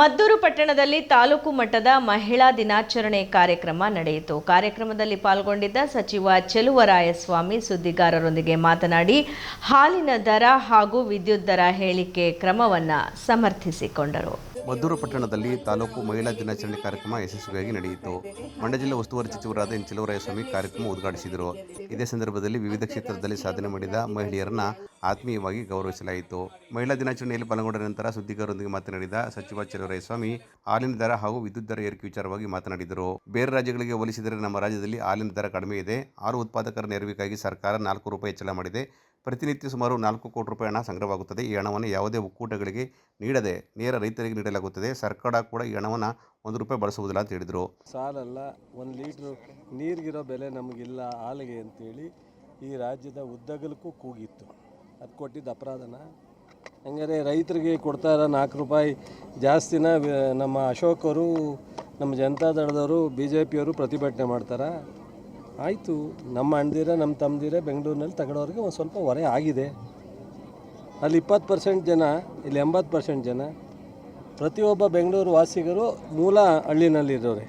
ಮದ್ದೂರು ಪಟ್ಟಣದಲ್ಲಿ ತಾಲೂಕು ಮಟ್ಟದ ಮಹಿಳಾ ದಿನಾಚರಣೆ ಕಾರ್ಯಕ್ರಮ ನಡೆಯಿತು. ಕಾರ್ಯಕ್ರಮದಲ್ಲಿ ಪಾಲ್ಗೊಂಡಿದ್ದ ಸಚಿವ ಚೆಲುವರಾಯಸ್ವಾಮಿ ಸುದ್ದಿಗಾರರೊಂದಿಗೆ ಮಾತನಾಡಿ ಹಾಲಿನ ದರ ಹಾಗೂ ವಿದ್ಯುತ್ ದರ ಹೇಳಿಕೆ ಕ್ರಮವನ್ನು ಸಮರ್ಥಿಸಿಕೊಂಡರು. ಮದ್ದೂರು ಪಟ್ಟಣದಲ್ಲಿ ತಾಲೂಕು ಮಹಿಳಾ ದಿನಾಚರಣೆ ಕಾರ್ಯಕ್ರಮ ಯಶಸ್ವಿಯಾಗಿ ನಡೆಯಿತು. ಮಂಡ್ಯ ಜಿಲ್ಲಾ ಉಸ್ತುವಾರಿ ಸಚಿವರಾದ ಎನ್ ಚೆಲುವರಾಯಸ್ವಾಮಿ ಕಾರ್ಯಕ್ರಮ ಉದ್ಘಾಟಿಸಿದರು. ಇದೇ ಸಂದರ್ಭದಲ್ಲಿ ವಿವಿಧ ಕ್ಷೇತ್ರದಲ್ಲಿ ಸಾಧನೆ ಮಾಡಿದ ಮಹಿಳೆಯರನ್ನ ಆತ್ಮೀಯವಾಗಿ ಗೌರವಿಸಲಾಯಿತು. ಮಹಿಳಾ ದಿನಾಚರಣೆಯಲ್ಲಿ ಪಾಲ್ಗೊಂಡ ನಂತರ ಸುದ್ದಿಗಾರರೊಂದಿಗೆ ಮಾತನಾಡಿದ ಸಚಿವ ಚೆಲುವರಾಯಸ್ವಾಮಿ ಹಾಲಿನ ದರ ಹಾಗೂ ವಿದ್ಯುತ್ ದರ ಏರಿಕೆ ವಿಚಾರವಾಗಿ ಮಾತನಾಡಿದರು. ಬೇರೆ ರಾಜ್ಯಗಳಿಗೆ ಹೋಲಿಸಿದರೆ ನಮ್ಮ ರಾಜ್ಯದಲ್ಲಿ ಹಾಲಿನ ದರ ಕಡಿಮೆ ಇದೆ. ಆರು ಉತ್ಪಾದಕರ ನೆರವಿಗಾಗಿ ಸರ್ಕಾರ ನಾಲ್ಕು ರೂಪಾಯಿ ಹೆಚ್ಚಳ ಮಾಡಿದೆ. ಪ್ರತಿನಿತ್ಯ ಸುಮಾರು ನಾಲ್ಕು ಕೋಟಿ ರೂಪಾಯಿ ಹಣ ಸಂಗ್ರಹವಾಗುತ್ತದೆ. ಈ ಹಣವನ್ನು ಯಾವುದೇ ಒಕ್ಕೂಟಗಳಿಗೆ ನೀಡದೆ ನೇರ ರೈತರಿಗೆ ನೀಡಲಾಗುತ್ತದೆ. ಸರ್ಕಾರ ಕೂಡ ಈ ಹಣವನ್ನು ಒಂದು ರೂಪಾಯಿ ಬಳಸುವುದಿಲ್ಲ ಅಂತ ಹೇಳಿದರು. ಸಾಲಲ್ಲ, ಒಂದು ಲೀಟ್ರು ನೀರಿಗಿರೋ ಬೆಲೆ ನಮಗಿಲ್ಲ ಹಾಲಿಗೆ ಅಂತೇಳಿ ಈ ರಾಜ್ಯದ ಉದ್ದಗಲಕ್ಕೂ ಕೂಗಿತ್ತು. ಅದು ಕೊಟ್ಟಿದ್ದ ಅಪರಾಧನ. ಹಂಗಾರೆ ರೈತರಿಗೆ ಕೊಡ್ತಾ ಇರೋ ನಾಲ್ಕು ರೂಪಾಯಿ ಜಾಸ್ತಿನ ನಮ್ಮ ಅಶೋಕರು, ನಮ್ಮ ಜನತಾದಳದವರು ಬಿ ಜೆ ಪಿಯವರು ಪ್ರತಿಭಟನೆ ಮಾಡ್ತಾರಾ? ಆಯಿತು. ನಮ್ಮ ಅಣ್ಣದಿರ, ನಮ್ಮ ತಮ್ಮದಿರ ಬೆಂಗಳೂರಿನಲ್ಲಿ ತಗೊಳ್ಳೋರಿಗೆ ಒಂದು ಸ್ವಲ್ಪ ಹೊರೆ ಆಗಿದೆ. ಅಲ್ಲಿ ಇಪ್ಪತ್ತು ಪರ್ಸೆಂಟ್ ಜನ, ಇಲ್ಲಿ ಎಂಬತ್ತು ಪರ್ಸೆಂಟ್ ಜನ. ಪ್ರತಿಯೊಬ್ಬ ಬೆಂಗಳೂರು ವಾಸಿಗರು ಮೂಲ ಹಳ್ಳಿನಲ್ಲಿರೋರೆ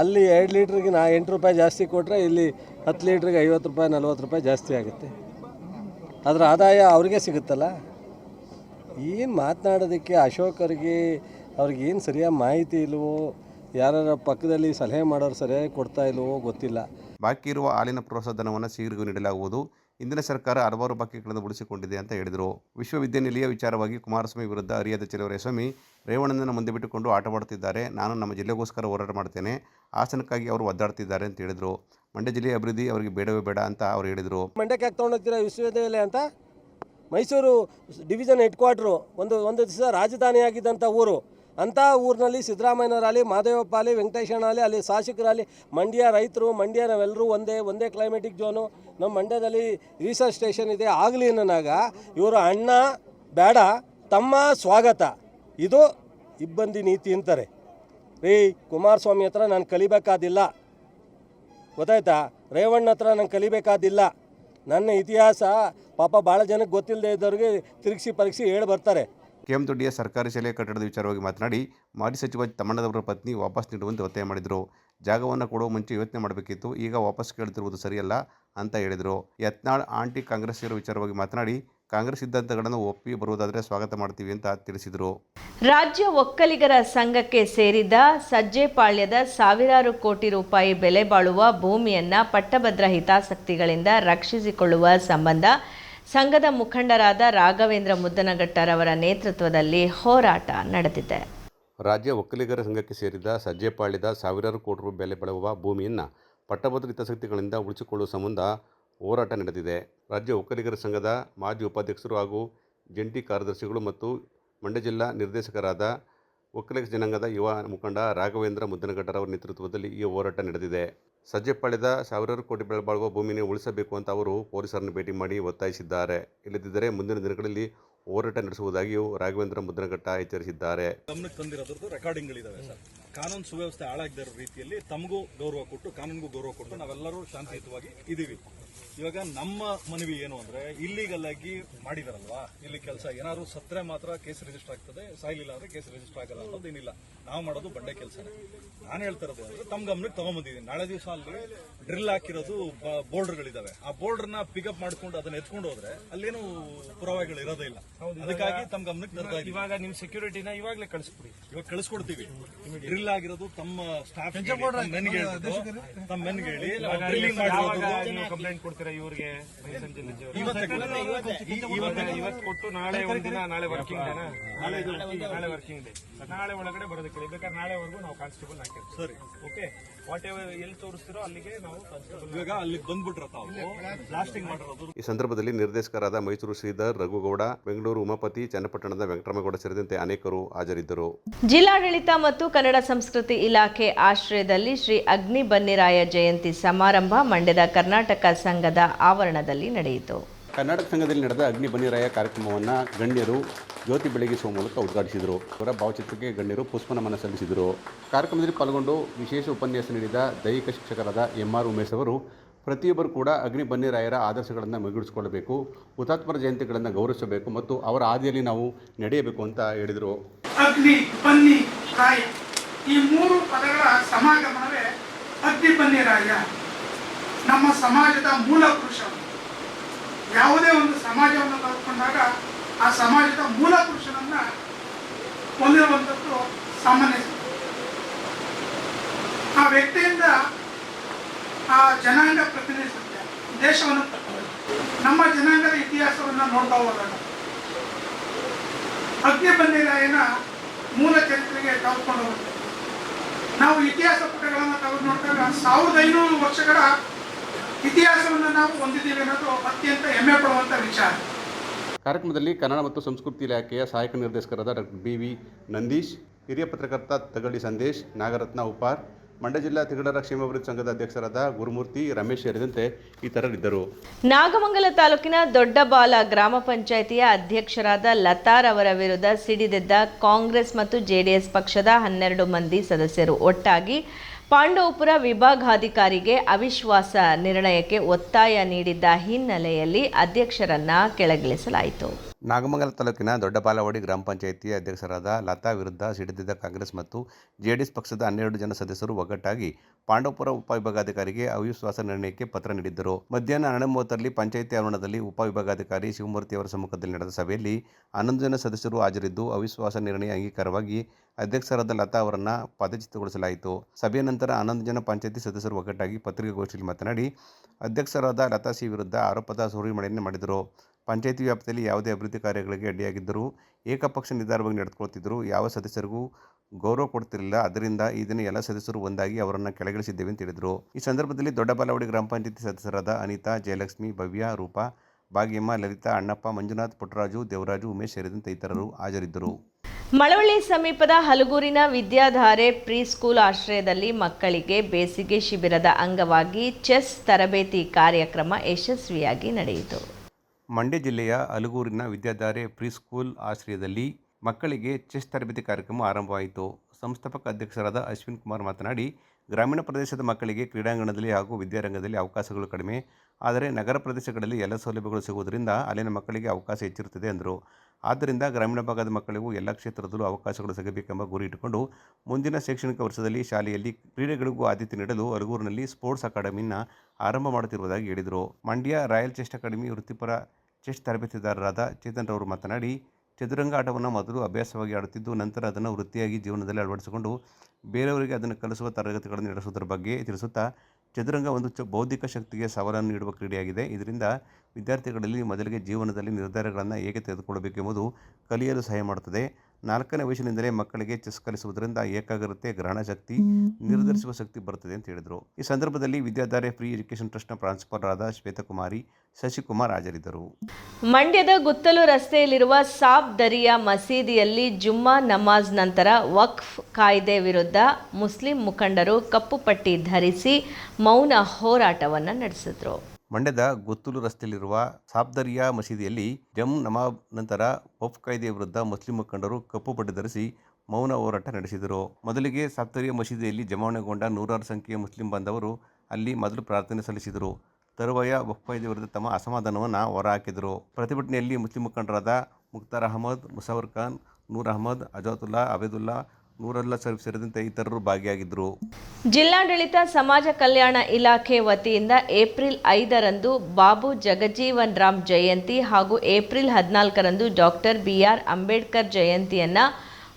ಅಲ್ಲಿ ಎರಡು ಲೀಟ್ರಿಗೆ ನಾ ಎಂಟು ರೂಪಾಯಿ ಜಾಸ್ತಿ ಕೊಟ್ಟರೆ ಇಲ್ಲಿ ಹತ್ತು ಲೀಟ್ರಿಗೆ ಐವತ್ತು ರೂಪಾಯಿ, ನಲ್ವತ್ತು ರೂಪಾಯಿ ಜಾಸ್ತಿ ಆಗುತ್ತೆ. ಅದರ ಆದಾಯ ಅವ್ರಿಗೆ ಸಿಗುತ್ತಲ್ಲ. ಏನು ಮಾತನಾಡೋದಕ್ಕೆ ಅಶೋಕರಿಗೆ ಅವ್ರಿಗೆ ಏನು ಸರಿಯಾದ ಮಾಹಿತಿ ಇಲ್ವೋ? ಯಾರ ಪಕ್ಕದಲ್ಲಿ ಸಲಹೆ ಮಾಡೋರು ಸರಿಯಾಗಿ ಕೊಡ್ತಾ ಇಲ್ಲವೋ ಗೊತ್ತಿಲ್ಲ. ಬಾಕಿ ಇರುವ ಹಾಲಿನ ಪ್ರೋತ್ಸಾಹಧನವನ್ನು ಸೀರಿಗೂ ನೀಡಲಾಗುವುದು. ಇಂದಿನ ಸರ್ಕಾರ ಹಲವಾರು ಬಾಕಿಗಳನ್ನು ಉಳಿಸಿಕೊಂಡಿದೆ ಅಂತ ಹೇಳಿದರು. ವಿಶ್ವವಿದ್ಯಾನಿಲಯ ವಿಚಾರವಾಗಿ ಕುಮಾರಸ್ವಾಮಿ ವಿರುದ್ಧ ಹರಿಯಾದ ಸ್ವಾಮಿ ರೇವಣ್ಣನ ಮುಂದೆ ಬಿಟ್ಟುಕೊಂಡು ಆಟವಾಡುತ್ತಿದ್ದಾರೆ. ನಾನು ನಮ್ಮ ಜಿಲ್ಲೆಗೋಸ್ಕರ ಹೋರಾಟ ಮಾಡ್ತೇನೆ. ಆಸನಕ್ಕಾಗಿ ಅವರು ಒದ್ದಾಡ್ತಿದ್ದಾರೆ ಅಂತ ಹೇಳಿದರು. ಮಂಡ್ಯ ಜಿಲ್ಲೆಯ ಅಭಿವೃದ್ಧಿ ಅವರಿಗೆ ಬೇಡವೇ ಬೇಡ ಅಂತ ಅವರು ಹೇಳಿದರು. ಮಂಡ್ಯಕ್ಕೆ ಯಾಕೆ ತೊಗೊಂಡೋಗ್ತೀರಾ ವಿಶ್ವವಿದ್ಯಾಲಯ ಅಂತ? ಮೈಸೂರು ಡಿವಿಷನ್ ಹೆಡ್ ಕ್ವಾರ್ಟ್ರು ಒಂದು ಒಂದು ದಿವಸ ರಾಜಧಾನಿಯಾಗಿದ್ದಂಥ ಊರು. ಅಂಥ ಊರಿನಲ್ಲಿ ಸಿದ್ದರಾಮಯ್ಯನವರಾಗಲಿ ಮಾದೇವಪ್ಪ ಆಗಲಿ ವೆಂಕಟೇಶಣ್ಣಲ್ಲಿ ಅಲ್ಲಿ ಶಾಸಕರಾಗಲಿ, ಮಂಡ್ಯ ರೈತರು, ಮಂಡ್ಯ ನಾವೆಲ್ಲರೂ ಒಂದೇ ಒಂದೇ ಕ್ಲೈಮೆಟಿಕ್ ಝೋನು ನಮ್ಮ ಮಂಡ್ಯದಲ್ಲಿ ರಿಸರ್ಚ್ ಸ್ಟೇಷನ್ ಇದೆ, ಆಗಲಿ ಅನ್ನೋನಾಗ ಇವರು ಅಣ್ಣ, ಬೇಡ, ತಮ್ಮ ಸ್ವಾಗತ. ಇದು ಇಬ್ಬಂದಿ ನೀತಿ ಅಂತಾರೆ. ರೀ, ಕುಮಾರಸ್ವಾಮಿ ಹತ್ರ ನಾನು ಕಲಿಬೇಕಾದಿಲ್ಲ. ಗೊತ್ತಾಯ್ತಾ? ರೇವಣ್ಣ ಹತ್ರ ನಂಗೆ ಕಲಿಬೇಕಾದಿಲ್ಲ. ನನ್ನ ಇತಿಹಾಸ ಪಾಪ ಭಾಳ ಜನಕ್ಕೆ ಗೊತ್ತಿಲ್ಲದೆ ಇದ್ದವ್ರಿಗೆ ತಿರುಗಿಸಿ ಪರೀಕ್ಷೆ ಹೇಳಿ ಬರ್ತಾರೆ. ಕೆಎಂದೊಡ್ಡಿಯ ಸರ್ಕಾರಿ ಶಾಲೆ ಕಟ್ಟಡದ ವಿಚಾರವಾಗಿ ಮಾತನಾಡಿ, ಮಾಜಿ ಸಚಿವ ತಮ್ಮಣ್ಣದವರ ಪತ್ನಿ ವಾಪಸ್ ನೀಡುವಂತೆ ಒತ್ತಾಯ ಮಾಡಿದರು. ಜಾಗವನ್ನು ಕೊಡುವ ಮುಂಚೆ ಯೋಚನೆ ಮಾಡಬೇಕಿತ್ತು. ಈಗ ವಾಪಸ್ ಕೇಳುತ್ತಿರುವುದು ಸರಿಯಲ್ಲ ಅಂತ ಹೇಳಿದರು. ಯತ್ನಾಳ್ ಆಂಟಿ ಕಾಂಗ್ರೆಸ್ಸಿಗರ ವಿಚಾರವಾಗಿ ಮಾತನಾಡಿ, ಕಾಂಗ್ರೆಸ್ ಸಿದ್ಧಾಂತಗಳನ್ನು ಒಪ್ಪಿ ಬರುವುದಾದರೆ ಸ್ವಾಗತ ಮಾಡ್ತೀವಿ ಅಂತ ತಿಳಿಸಿದರು. ರಾಜ್ಯ ಒಕ್ಕಲಿಗರ ಸಂಘಕ್ಕೆ ಸೇರಿದ ಸಜ್ಜೆಪಾಳ್ಯದ ಸಾವಿರಾರು ಕೋಟಿ ರೂಪಾಯಿ ಬೆಲೆ ಬಾಳುವ ಭೂಮಿಯನ್ನು ಪಟ್ಟಭದ್ರ ಹಿತಾಸಕ್ತಿಗಳಿಂದ ರಕ್ಷಿಸಿಕೊಳ್ಳುವ ಸಂಬಂಧ ಸಂಘದ ಮುಖಂಡರಾದ ರಾಘವೇಂದ್ರ ಮುದ್ದನಗಟ್ಟರವರ ನೇತೃತ್ವದಲ್ಲಿ ಹೋರಾಟ ನಡೆದಿದೆ. ರಾಜ್ಯ ಒಕ್ಕಲಿಗರ ಸಂಘಕ್ಕೆ ಸೇರಿದ ಸಜ್ಜೆಪಾಳ್ಯದ ಸಾವಿರಾರು ಕೋಟಿ ರು ಬೆಲೆ ಬಾಳುವ ಭೂಮಿಯನ್ನು ಪಟ್ಟಭದ್ರ ಹಿತಾಸಕ್ತಿಗಳಿಂದ ಉಳಿಸಿಕೊಳ್ಳುವ ಸಂಬಂಧ ಹೋರಾಟ ನಡೆದಿದೆ. ರಾಜ್ಯ ಒಕ್ಕಲಿಗರ ಸಂಘದ ಮಾಜಿ ಉಪಾಧ್ಯಕ್ಷರು ಹಾಗೂ ಜಂಟಿ ಕಾರ್ಯದರ್ಶಿಗಳು ಮತ್ತು ಮಂಡ್ಯ ಜಿಲ್ಲಾ ನಿರ್ದೇಶಕರಾದ ಒಕ್ಕಲಿಗ ಜನಾಂಗದ ಯುವ ಮುಖಂಡ ರಾಘವೇಂದ್ರ ಮುದ್ದನಘಟ್ಟರವರ ನೇತೃತ್ವದಲ್ಲಿ ಈ ಹೋರಾಟ ನಡೆದಿದೆ. ಸಜ್ಜೆಪಾಳ್ಯದ ಸಾವಿರಾರು ಕೋಟಿ ಬೆಳಬಾಳುವ ಬಾಳುವ ಭೂಮಿಯನ್ನು ಉಳಿಸಬೇಕು ಅಂತ ಅವರು ಪೊಲೀಸರನ್ನು ಭೇಟಿ ಮಾಡಿ ಒತ್ತಾಯಿಸಿದ್ದಾರೆ. ಇಲ್ಲದಿದ್ದರೆ ಮುಂದಿನ ದಿನಗಳಲ್ಲಿ ಹೋರಾಟ ನಡೆಸುವುದಾಗಿಯೂ ರಾಘವೇಂದ್ರ ಮುದ್ರಘಟ್ಟ ಎಚ್ಚರಿಸಿದ್ದಾರೆ. ಸರ್. ಕಾನೂನು ಸುವ್ಯವಸ್ಥೆ ಹಾಳಾಗದಿರೋ ರೀತಿಯಲ್ಲಿ ತಮಗೂ ಗೌರವ ಕೊಟ್ಟು, ಕಾನೂನಿಗೂ ಗೌರವ ಕೊಟ್ಟು ನಾವೆಲ್ಲರೂ ಶಾಂತಿಯುತವಾಗಿ ಇದ್ದೀವಿ ಇವಾಗ ನಮ್ಮ ಮನವಿ ಏನು ಅಂದ್ರೆ ಇಲ್ಲಿಗಲ್ ಆಗಿ ಮಾಡಿದಾರಲ್ವಾ? ಇಲ್ಲಿ ಕೆಲಸ ಏನಾದ್ರು ಸತ್ರೆ ಮಾತ್ರ ಕೇಸ್ ರಿಜಿಸ್ಟರ್ ಆಗ್ತದೆ ಸಾಯ್ಲಿಲ್ಲ ಅಂದ್ರೆ ಕೇಸ್ ರಿಜಿಸ್ಟರ್ ಆಗಲ್ಲ ಅನ್ನೋದೇನಿಲ್ಲ ನಾವು ಮಾಡೋದು ಬಂಡೆ ಕೆಲಸನೇ. ನಾನು ಹೇಳ್ತಾ ಇರೋದು ಅಂದ್ರೆ ತಮ್ಮ ಗಮನಕ್ಕೆ ತಗೊಂಬಂದಿದ್ದೀನಿ. ನಾಳೆ ದಿವಸ ಅಲ್ಲಿ ಡ್ರಿಲ್ ಹಾಕಿರೋದು ಬೋರ್ಡರ್ಗಳಿದಾವೆ. ಆ ಬೋರ್ಡರ್ನ ಪಿಕಪ್ ಮಾಡ್ಕೊಂಡು ಅದನ್ನ ಎತ್ಕೊಂಡು ಹೋದ್ರೆ ಅಲ್ಲೇನು ಪುರಾವೆಗಳು ಇರೋದೇ ಇಲ್ಲ. ಅದಕ್ಕಾಗಿ ತಮ್ಮ ಗಮನಕ್ಕೆ ತರ್ತಾ ಇದ್ದೀವಿ ಇವಾಗ ನಿಮ್ ಸೆಕ್ಯೂರಿಟಿನ ಇವಾಗಲೇ ಕಳಿಸ್ಬಿಡಿ. ಇವಾಗ ಕಳಿಸ್ಕೊಡ್ತೀವಿ. ಡ್ರಿಲ್ ಆಗಿರೋದು ತಮ್ಮ ಸ್ಟಾಫ್ ಮೆನ್ಗೆ ತಮ್ಮ ಮೆನ್ಗೆ ಹೇಳಿ ಡ್ರಿಲ್ಲಿಂಗ್ ಮಾಡಿರೋದು. ಕಂಪ್ಲೇಂಟ್ ಕೊಡ್ತೀರಾ ಇವ್ರಿಗೆ? ಸಂಜೆ ಇವತ್ತೇ ಇವತ್ತು ಇವತ್ತು ಕೊಟ್ಟು ನಾಳೆ ಒಂದಿನ ನಾಳೆ ವರ್ಕಿಂಗ್ ಡೇನಾ ನಾಳೆ ನಾಳೆ ವರ್ಕಿಂಗ್ ಡೇ ನಾಳೆ ಒಳಗಡೆ ಬರೋದಕ್ಕೆ ಹೇಳಿ. ಬೇಕಾದ್ರೆ ನಾಳೆವರೆಗೂ ನಾವು ಕಾನ್ಸ್ಟೇಬಲ್ ಹಾಕಿರ್ತೀವಿ. ಸರಿ. ಓಕೆ ವಾಟ್ ಎವರ್ ಎಲ್ಲಿ ತೋರಿಸ್ತಿರೋ ಅಲ್ಲಿಗೆ ನಾವು ಕಾನ್ಸ್ಟೇಬಲ್ ಇವಾಗ ಅಲ್ಲಿಗೆ ಬಂದ್ಬಿಟ್ರ ತಾವು. ಬ್ಲಾಸ್ಟಿಂಗ್ ಮಾಡಿರೋದು. ಈ ಸಂದರ್ಭದಲ್ಲಿ ನಿರ್ದೇಶಕರಾದ ಮೈಸೂರು ಶ್ರೀಧರ್ ರಘುಗೌಡ ಬೆಂಗಳೂರು ಉಮಾಪತಿ ಚನ್ನಪಟ್ಟಣದ ವೆಂಕಟರಾಮಗೌಡ ಸೇರಿದಂತೆ ಅನೇಕರು ಹಾಜರಿದ್ದರು. ಜಿಲ್ಲಾಡಳಿತ ಮತ್ತು ಕನ್ನಡ ಸಂಸ್ಕೃತಿ ಇಲಾಖೆ ಆಶ್ರಯದಲ್ಲಿ ಶ್ರೀ ಅಗ್ನಿ ಬನ್ನಿರಾಯ ಜಯಂತಿ ಸಮಾರಂಭ ಮಂಡ್ಯದ ಕರ್ನಾಟಕ ಸಂಘದ ಆವರಣದಲ್ಲಿ ನಡೆಯಿತು. ಕರ್ನಾಟಕ ಸಂಘದಲ್ಲಿ ನಡೆದ ಅಗ್ನಿ ಬನ್ನಿರಾಯ ಕಾರ್ಯಕ್ರಮವನ್ನು ಗಣ್ಯರು ಜ್ಯೋತಿ ಬೆಳಗಿಸುವ ಮೂಲಕ ಉದ್ಘಾಟಿಸಿದರು. ಅವರ ಭಾವಚಿತ್ರಕ್ಕೆ ಗಣ್ಯರು ಪುಷ್ಪನಮನ ಸಲ್ಲಿಸಿದರು. ಕಾರ್ಯಕ್ರಮದಲ್ಲಿ ಪಾಲ್ಗೊಂಡು ವಿಶೇಷ ಉಪನ್ಯಾಸ ನೀಡಿದ ದೈಹಿಕ ಶಿಕ್ಷಕರಾದ ಎಂ ಆರ್ ಉಮೇಶ್ ಅವರು ಪ್ರತಿಯೊಬ್ಬರು ಕೂಡ ಅಗ್ನಿ ಬನ್ನಿರಾಯರ ಆದರ್ಶಗಳನ್ನು ಮೈಗೂಡಿಸಿಕೊಳ್ಳಬೇಕು ಹುತಾತ್ಮರ ಜಯಂತಿಗಳನ್ನು ಗೌರವಿಸಬೇಕು ಮತ್ತು ಅವರ ಹಾದಿಯಲ್ಲಿ ನಾವು ನಡೆಯಬೇಕು ಅಂತ ಹೇಳಿದರು. ಅಗ್ನಿ ಬನ್ನಿ ರಾಯ ಈ ಮೂರು ಪದಗಳ ಸಮಾಗಮನವೇ ಅಗ್ನಿ ಬನ್ನಿ ರಾಯ ನಮ್ಮ ಸಮಾಜದ ಮೂಲ ಪುರುಷ ಯಾವುದೇ ಒಂದು ಸಮಾಜವನ್ನು ತೆಗೆದುಕೊಂಡಾಗ ಆ ಸಮಾಜದ ಮೂಲ ಪುರುಷನನ್ನ ಹೊಂದಿರುವಂಥದ್ದು ಸಾಮಾನ್ಯ ಆ ವ್ಯಕ್ತಿಯಿಂದ ಆ ಜನಾಂಗ ಪ್ರತಿನಿಧಿಸುತ್ತೆ, ದೇಶವನ್ನು ನಮ್ಮ ಜನಾಂಗದ ಇತಿಹಾಸವನ್ನು ನೋಡ್ತಾ ಹೋದಾಗ ಅಗ್ನಿ ಬಂದಿರಾಯನ ಮೂಲ ಚರಿತ್ರೆಗೆ ತೆಗೆದುಕೊಂಡು ಹೋಗುತ್ತೆ ನಾವು ಇತಿಹಾಸ ಪುಟಗಳನ್ನು ತೆಗೆದು ನೋಡಿದಾಗ ಸಾವಿರದ ಐನೂರು ವರ್ಷಗಳ ಇತಿಹಾಸವನ್ನು ನಾವು ಹೊಂದಿದ್ದೀವಿ ಅನ್ನೋದು ಅತ್ಯಂತ ಹೆಮ್ಮೆ ಪಡುವಂಥ ವಿಚಾರ. ಕಾರ್ಯಕ್ರಮದಲ್ಲಿ ಕನ್ನಡ ಮತ್ತು ಸಂಸ್ಕೃತಿ ಇಲಾಖೆಯ ಸಹಾಯಕ ನಿರ್ದೇಶಕರಾದ ಡಾಕ್ಟರ್ ಬಿ ವಿ ನಂದೀಶ್ ಹಿರಿಯ ಪತ್ರಕರ್ತ ತಗಳಿ ಸಂದೇಶ್ ನಾಗರತ್ನ ಉಪಾರ್ ಮಂಡ್ಯ ಜಿಲ್ಲಾ ತಿಗಡರ ಕ್ಷೇಮಾಭಿವೃದ್ಧಿ ಸಂಘದ ಅಧ್ಯಕ್ಷರಾದ ಗುರುಮೂರ್ತಿ ರಮೇಶ್ ಸೇರಿದಂತೆ ಇತರರಿದ್ದರು. ನಾಗಮಂಗಲ ತಾಲೂಕಿನ ದೊಡ್ಡಬಾಲ ಗ್ರಾಮ ಪಂಚಾಯಿತಿಯ ಅಧ್ಯಕ್ಷರಾದ ಲತಾರ್ ಅವರ ವಿರುದ್ಧ ಸಿಡಿದೆದ್ದ ಕಾಂಗ್ರೆಸ್ ಮತ್ತು ಜೆಡಿಎಸ್ ಪಕ್ಷದ ಹನ್ನೆರಡು ಮಂದಿ ಸದಸ್ಯರು ಒಟ್ಟಾಗಿ ಪಾಂಡವಪುರ ವಿಭಾಗಾಧಿಕಾರಿಗೆ ಅವಿಶ್ವಾಸ ನಿರ್ಣಯಕ್ಕೆ ಒತ್ತಾಯ ನೀಡಿದ್ದ ಹಿನ್ನೆಲೆಯಲ್ಲಿ ಅಧ್ಯಕ್ಷರನ್ನ ಕೆಳಗಿಳಿಸಲಾಯಿತು. ನಾಗಮಂಗಲ ತಾಲೂಕಿನ ದೊಡ್ಡಪಾಲವಾಡಿ ಗ್ರಾಮ ಪಂಚಾಯಿತಿ ಅಧ್ಯಕ್ಷರಾದ ಲತಾ ವಿರುದ್ಧ ಸಿಡಿದಿದ್ದ ಕಾಂಗ್ರೆಸ್ ಮತ್ತು ಜೆಡಿಎಸ್ ಪಕ್ಷದ ಹನ್ನೆರಡು ಜನ ಸದಸ್ಯರು ಒಗ್ಗಟ್ಟಾಗಿ ಪಾಂಡವಪುರ ಉಪವಿಭಾಗಾಧಿಕಾರಿಗೆ ಅವಿಶ್ವಾಸ ನಿರ್ಣಯಕ್ಕೆ ಪತ್ರ ನೀಡಿದ್ದರು. ಮಧ್ಯಾಹ್ನ ಹನ್ನೆರಡು ಮೂವತ್ತರಲ್ಲಿ ಪಂಚಾಯಿತಿ ಆವರಣದಲ್ಲಿ ಉಪವಿಭಾಗಾಧಿಕಾರಿ ಶಿವಮೂರ್ತಿ ಅವರ ಸಮ್ಮುಖದಲ್ಲಿ ನಡೆದ ಸಭೆಯಲ್ಲಿ ಹನ್ನೊಂದು ಜನ ಸದಸ್ಯರು ಹಾಜರಿದ್ದು, ಅವಿಶ್ವಾಸ ನಿರ್ಣಯ ಅಂಗೀಕಾರವಾಗಿ ಅಧ್ಯಕ್ಷರಾದ ಲತಾ ಅವರನ್ನು ಪದಚ್ಯುತಗೊಳಿಸಲಾಯಿತು. ಸಭೆಯ ನಂತರ ಹನ್ನೊಂದು ಜನ ಪಂಚಾಯಿತಿ ಸದಸ್ಯರು ಒಗ್ಗಟ್ಟಾಗಿ ಪತ್ರಿಕಾಗೋಷ್ಠಿಯಲ್ಲಿ ಮಾತನಾಡಿ, ಅಧ್ಯಕ್ಷರಾದ ಲತಾ ಸಿ ವಿರುದ್ಧ ಆರೋಪದ ಸುರಿಮಳೆಯನ್ನು ಮಾಡಿದರು. ಪಂಚಾಯಿತಿ ವ್ಯಾಪ್ತಿಯಲ್ಲಿ ಯಾವುದೇ ಅಭಿವೃದ್ಧಿ ಕಾರ್ಯಗಳಿಗೆ ಅಡ್ಡಿಯಾಗಿದ್ದರೂ ಏಕಪಕ್ಷ ನಿರ್ಧಾರವಾಗಿ ನಡೆದುಕೊಳ್ತಿದ್ದರು ಯಾವ ಸದಸ್ಯರಿಗೂ ಗೌರವ ಕೊಡ್ತಿರಲಿಲ್ಲ. ಅದರಿಂದ ಈ ದಿನ ಎಲ್ಲ ಸದಸ್ಯರು ಒಂದಾಗಿ ಅವರನ್ನು ಕೆಳಗಿಳಿಸಿದ್ದೇವೆ ಅಂತ ಹೇಳಿದರು. ಈ ಸಂದರ್ಭದಲ್ಲಿ ದೊಡ್ಡಬಾಲವಾಡಿ ಗ್ರಾಮ ಪಂಚಾಯಿತಿ ಸದಸ್ಯರಾದ ಅನಿತಾ, ಜಯಲಕ್ಷ್ಮಿ, ಭವ್ಯ, ರೂಪಾ, ಭಾಗ್ಯಮ್ಮ, ಲಲಿತಾ, ಅಣ್ಣಪ್ಪ, ಮಂಜುನಾಥ್, ಪುಟ್ಟರಾಜು, ದೇವರಾಜು, ಉಮೇಶ್ ಸೇರಿದಂತೆ ಇತರರು ಹಾಜರಿದ್ದರು. ಮಳವಳ್ಳಿ ಸಮೀಪದ ಹಲಗೂರಿನ ವಿದ್ಯಾಧಾರೆ ಪ್ರೀ ಸ್ಕೂಲ್ ಆಶ್ರಯದಲ್ಲಿ ಮಕ್ಕಳಿಗೆ ಬೇಸಿಗೆ ಶಿಬಿರದ ಅಂಗವಾಗಿ ಚೆಸ್ ತರಬೇತಿ ಕಾರ್ಯಕ್ರಮ ಯಶಸ್ವಿಯಾಗಿ ನಡೆಯಿತು. ಮಂಡ್ಯ ಜಿಲ್ಲೆಯ ಅಲಗೂರಿನ ವಿದ್ಯಾಧಾರೆ ಪ್ರೀ ಸ್ಕೂಲ್ ಆಶ್ರಯದಲ್ಲಿ ಮಕ್ಕಳಿಗೆ ಚೆಸ್ ತರಬೇತಿ ಕಾರ್ಯಕ್ರಮ ಆರಂಭವಾಯಿತು. ಸಂಸ್ಥಾಪಕ ಅಧ್ಯಕ್ಷರಾದ ಅಶ್ವಿನ್ ಕುಮಾರ್ ಮಾತನಾಡಿ, ಗ್ರಾಮೀಣ ಪ್ರದೇಶದ ಮಕ್ಕಳಿಗೆ ಕ್ರೀಡಾಂಗಣದಲ್ಲಿ ಹಾಗೂ ವಿದ್ಯಾರಂಗದಲ್ಲಿ ಅವಕಾಶಗಳು ಕಡಿಮೆ, ಆದರೆ ನಗರ ಪ್ರದೇಶಗಳಲ್ಲಿ ಎಲ್ಲ ಸೌಲಭ್ಯಗಳು ಸಿಗುವುದರಿಂದ ಅಲ್ಲಿನ ಮಕ್ಕಳಿಗೆ ಅವಕಾಶ ಹೆಚ್ಚಿರುತ್ತದೆ, ಎಂದರು. ಆದ್ದರಿಂದ ಗ್ರಾಮೀಣ ಭಾಗದ ಮಕ್ಕಳಿಗೂ ಎಲ್ಲ ಕ್ಷೇತ್ರದಲ್ಲೂ ಅವಕಾಶಗಳು ಸಿಗಬೇಕೆಂಬ ಗುರಿ ಇಟ್ಟುಕೊಂಡು ಮುಂದಿನ ಶೈಕ್ಷಣಿಕ ವರ್ಷದಲ್ಲಿ ಶಾಲೆಯಲ್ಲಿ ಕ್ರೀಡೆಗಳಿಗೂ ಆದ್ಯತೆ ನೀಡಲು ಅಲಗೂರಿನಲ್ಲಿ ಸ್ಪೋರ್ಟ್ಸ್ ಅಕಾಡೆಮಿನ ಆರಂಭ ಮಾಡುತ್ತಿರುವುದಾಗಿ ಹೇಳಿದರು. ಮಂಡ್ಯ ರಾಯಲ್ ಚೆಸ್ಟ್ ಅಕಾಡೆಮಿ ವೃತ್ತಿಪರ ಚೆಸ್ ತರಬೇತಿದಾರರಾದ ಚೇತನ್ ರವರು ಮಾತನಾಡಿ, ಚದುರಂಗ ಆಟವನ್ನು ಮೊದಲು ಅಭ್ಯಾಸವಾಗಿ ಆಡುತ್ತಿದ್ದು, ನಂತರ ಅದನ್ನು ವೃತ್ತಿಯಾಗಿ ಜೀವನದಲ್ಲಿ ಅಳವಡಿಸಿಕೊಂಡು ಬೇರೆಯವರಿಗೆ ಅದನ್ನು ಕಲಿಸುವ ತರಗತಿಗಳನ್ನು ನಡೆಸುವುದರ ಬಗ್ಗೆ ತಿಳಿಸುತ್ತಾ, ಚದುರಂಗ ಒಂದು ಬೌದ್ಧಿಕ ಶಕ್ತಿಗೆ ಸವಾಲನ್ನು ನೀಡುವ ಕ್ರೀಡೆಯಾಗಿದೆ. ಇದರಿಂದ ವಿದ್ಯಾರ್ಥಿಗಳಲ್ಲಿ ಮೊದಲಿಗೆ ಜೀವನದಲ್ಲಿ ನಿರ್ಧಾರಗಳನ್ನು ಹೇಗೆ ತೆಗೆದುಕೊಳ್ಳಬೇಕೆಂಬುದು ಕಲಿಯಲು ಸಹಾಯ ಮಾಡುತ್ತದೆ. ನಾಲ್ಕನೇ ವಯಸ್ಸಿನಿಂದಲೇ ಮಕ್ಕಳಿಗೆ ಚೆಸ್ ಕಲಿಸುವುದರಿಂದ ಏಕಾಗ್ರತೆ ಗ್ರಹಣ ಶಕ್ತಿ ನಿರ್ಧರಿಸುವ ಶಕ್ತಿ ಬರುತ್ತದೆ ಅಂತ ಹೇಳಿದರು. ಈ ಸಂದರ್ಭದಲ್ಲಿ ವಿದ್ಯಾಧಾರೆ ಫ್ರೀ ಎಜುಕೇಷನ್ ಟ್ರಸ್ಟ್ನ ಪ್ರಾಂಶುಪಾಲರಾದ ಶ್ವೇತಕುಮಾರಿ ಶಶಿಕುಮಾರ್ ಹಾಜರಿದ್ದರು. ಮಂಡ್ಯದ ಗುತ್ತಲು ರಸ್ತೆಯಲ್ಲಿರುವ ಸಾಬ್ ದರಿಯಾ ಮಸೀದಿಯಲ್ಲಿ ಜುಮ್ಮಾ ನಮಾಜ್ ನಂತರ ವಕ್ಫ್ ಕಾಯ್ದೆ ವಿರುದ್ಧ ಮುಸ್ಲಿಂ ಮುಖಂಡರು ಕಪ್ಪು ಪಟ್ಟಿ ಧರಿಸಿ ಮೌನ ಹೋರಾಟವನ್ನು ನಡೆಸಿದರು. ಮಂಡ್ಯದ ಗೊತ್ತುಲು ರಸ್ತೆಯಲ್ಲಿರುವ ಸಾಬ್ದರಿಯಾ ಮಸೀದಿಯಲ್ಲಿ ಜಮ್ ನಮಾಬ್ ನಂತರ ವಫ್ ಕಾಯ್ದೆಯ ವಿರುದ್ಧ ಮುಸ್ಲಿಂ ಮುಖಂಡರು ಕಪ್ಪು ಪಟ್ಟಿ ಧರಿಸಿ ಮೌನ ಹೋರಾಟ ನಡೆಸಿದರು. ಮೊದಲಿಗೆ ಸಾಬ್ದರಿಯಾ ಮಸೀದಿಯಲ್ಲಿ ಜಮಾವಣೆಗೊಂಡ ನೂರಾರು ಸಂಖ್ಯೆಯ ಮುಸ್ಲಿಂ ಬಾಂಧವರು ಅಲ್ಲಿ ಮೊದಲು ಪ್ರಾರ್ಥನೆ ಸಲ್ಲಿಸಿದರು. ತರುವಾಯ ವಫ್ ಕಾಯ್ದೆ ವಿರುದ್ಧ ತಮ್ಮ ಅಸಮಾಧಾನವನ್ನು ಹೊರಹಾಕಿದರು. ಪ್ರತಿಭಟನೆಯಲ್ಲಿ ಮುಸ್ಲಿಂ ಮುಖಂಡರಾದ ಮುಕ್ತಾರ್ ಅಹಮದ್, ಮುಸಾವರ್ ಖಾನ್, ನೂರ್ ಅಹಮದ್, ಅಜಾತುಲ್ಲಾ, ಅಬೇದುಲ್ಲಾ ಶರೀಫ್ ಸೇರಿದಂತೆ ಇತರರು ಭಾಗಿಯಾಗಿದ್ದರು ಜಿಲ್ಲಾಡಳಿತ ಸಮಾಜ ಕಲ್ಯಾಣ ಇಲಾಖೆ ವತಿಯಿಂದ ಏಪ್ರಿಲ್ ಐದರಂದು ಬಾಬು ಜಗಜೀವನ್ ರಾಮ್ ಜಯಂತಿ ಹಾಗೂ ಏಪ್ರಿಲ್ ಹದಿನಾಲ್ಕರಂದು ಡಾಕ್ಟರ್ ಬಿಆರ್ ಅಂಬೇಡ್ಕರ್ ಜಯಂತಿಯನ್ನು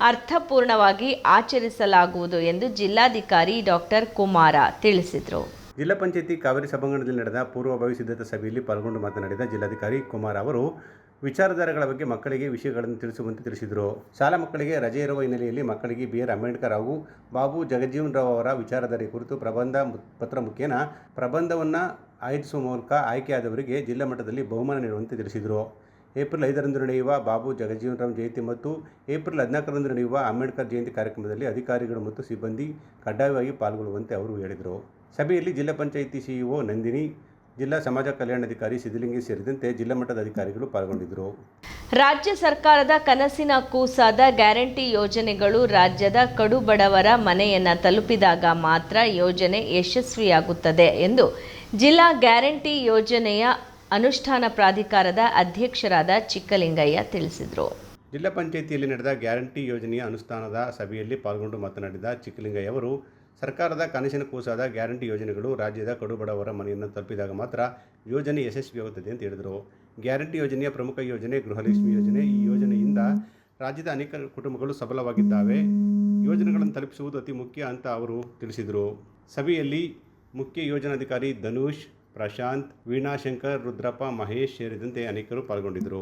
ಅರ್ಥಪೂರ್ಣವಾಗಿ ಆಚರಿಸಲಾಗುವುದು ಎಂದು ಜಿಲ್ಲಾಧಿಕಾರಿ ಡಾಕ್ಟರ್ ಕುಮಾರ ತಿಳಿಸಿದರು. ಜಿಲ್ಲಾ ಪಂಚಾಯತಿ ಕಾವೇರಿ ಸಭಾಂಗಣದಲ್ಲಿ ನಡೆದ ಪೂರ್ವಭಾವಿ ಸಿದ್ಧತಾ ಸಭೆಯಲ್ಲಿ ಪಾಲ್ಗೊಂಡು ಮಾತನಾಡಿದ ಜಿಲ್ಲಾಧಿಕಾರಿ ಕುಮಾರ್ ಅವರು ವಿಚಾರಧಾರೆಗಳ ಬಗ್ಗೆ ಮಕ್ಕಳಿಗೆ ವಿಷಯಗಳನ್ನು ತಿಳಿಸುವಂತೆ ತಿಳಿಸಿದರು. ಶಾಲಾ ಮಕ್ಕಳಿಗೆ ರಜೆ ಇರುವ ಹಿನ್ನೆಲೆಯಲ್ಲಿ ಮಕ್ಕಳಿಗೆ ಬಿ ಆರ್ ಅಂಬೇಡ್ಕರ್ ಹಾಗೂ ಬಾಬು ಜಗಜೀವನ್ ರಾವ್ ಅವರ ವಿಚಾರಧಾರೆ ಕುರಿತು ಪ್ರಬಂಧ ಪತ್ರ ಮುಖೇನ ಪ್ರಬಂಧವನ್ನು ಆಯೋಜಿಸುವ ಮೂಲಕ ಆಯ್ಕೆಯಾದವರಿಗೆ ಜಿಲ್ಲಾ ಮಟ್ಟದಲ್ಲಿ ಬಹುಮಾನ ನೀಡುವಂತೆ ತಿಳಿಸಿದರು. ಏಪ್ರಿಲ್ ಐದರಂದು ನಡೆಯುವ ಬಾಬು ಜಗಜೀವನ್ ರಾಮ್ ಜಯಂತಿ ಮತ್ತು ಏಪ್ರಿಲ್ ಹದಿನಾಲ್ಕರಂದು ನಡೆಯುವ ಅಂಬೇಡ್ಕರ್ ಜಯಂತಿ ಕಾರ್ಯಕ್ರಮದಲ್ಲಿ ಅಧಿಕಾರಿಗಳು ಮತ್ತು ಸಿಬ್ಬಂದಿ ಕಡ್ಡಾಯವಾಗಿ ಪಾಲ್ಗೊಳ್ಳುವಂತೆ ಅವರು ಹೇಳಿದರು. ಸಭೆಯಲ್ಲಿ ಜಿಲ್ಲಾ ಪಂಚಾಯಿತಿ ಸಿಇಒ ನಂದಿನಿ ಜಿಲ್ಲಾ ಸಮಾಜ ಕಲ್ಯಾಣಾಧಿಕಾರಿ ಸಿದ್ಧಲಿಂಗಿ ಸೇರಿದಂತೆ ಜಿಲ್ಲಾ ಮಟ್ಟದ ಅಧಿಕಾರಿಗಳು ಪಾಲ್ಗೊಂಡಿದ್ದರು. ರಾಜ್ಯ ಸರ್ಕಾರದ ಕನಸಿನ ಕೂಸಾದ ಗ್ಯಾರಂಟಿ ಯೋಜನೆಗಳು ರಾಜ್ಯದ ಕಡು ಬಡವರ ಮನೆಯನ್ನು ತಲುಪಿದಾಗ ಮಾತ್ರ ಯೋಜನೆ ಯಶಸ್ವಿಯಾಗುತ್ತದೆ ಎಂದು ಜಿಲ್ಲಾ ಗ್ಯಾರಂಟಿ ಯೋಜನೆಯ ಅನುಷ್ಠಾನ ಪ್ರಾಧಿಕಾರದ ಅಧ್ಯಕ್ಷರಾದ ಚಿಕ್ಕಲಿಂಗಯ್ಯ ತಿಳಿಸಿದರು. ಜಿಲ್ಲಾ ಪಂಚಾಯಿತಿಯಲ್ಲಿ ನಡೆದ ಗ್ಯಾರಂಟಿ ಯೋಜನೆಯ ಅನುಷ್ಠಾನದ ಸಭೆಯಲ್ಲಿ ಪಾಲ್ಗೊಂಡು ಮಾತನಾಡಿದ ಚಿಕ್ಕಲಿಂಗಯ್ಯ ಅವರು ಸರ್ಕಾರದ ಕನಸಿನ ಕೂಸಾದ ಗ್ಯಾರಂಟಿ ಯೋಜನೆಗಳು ರಾಜ್ಯದ ಕಡುಬಡವರ ಮನೆಯನ್ನು ತಲುಪಿದಾಗ ಮಾತ್ರ ಯೋಜನೆ ಯಶಸ್ವಿಯಾಗುತ್ತದೆ ಅಂತ ಹೇಳಿದರು. ಗ್ಯಾರಂಟಿ ಯೋಜನೆಯ ಪ್ರಮುಖ ಯೋಜನೆ ಗೃಹಲಕ್ಷ್ಮಿ ಯೋಜನೆ. ಈ ಯೋಜನೆಯಿಂದ ರಾಜ್ಯದ ಅನೇಕ ಕುಟುಂಬಗಳು ಸಬಲವಾಗಿದ್ದಾವೆ. ಯೋಜನೆಗಳನ್ನು ತಲುಪಿಸುವುದು ಅತಿ ಮುಖ್ಯ ಅಂತ ಅವರು ತಿಳಿಸಿದರು. ಸಭೆಯಲ್ಲಿ ಮುಖ್ಯ ಯೋಜನಾಧಿಕಾರಿ ಧನುಷ್ ಪ್ರಶಾಂತ್ ವೀಣಾಶಂಕರ್ ರುದ್ರಪ್ಪ ಮಹೇಶ್ ಸೇರಿದಂತೆ ಅನೇಕರು ಪಾಲ್ಗೊಂಡಿದ್ದರು.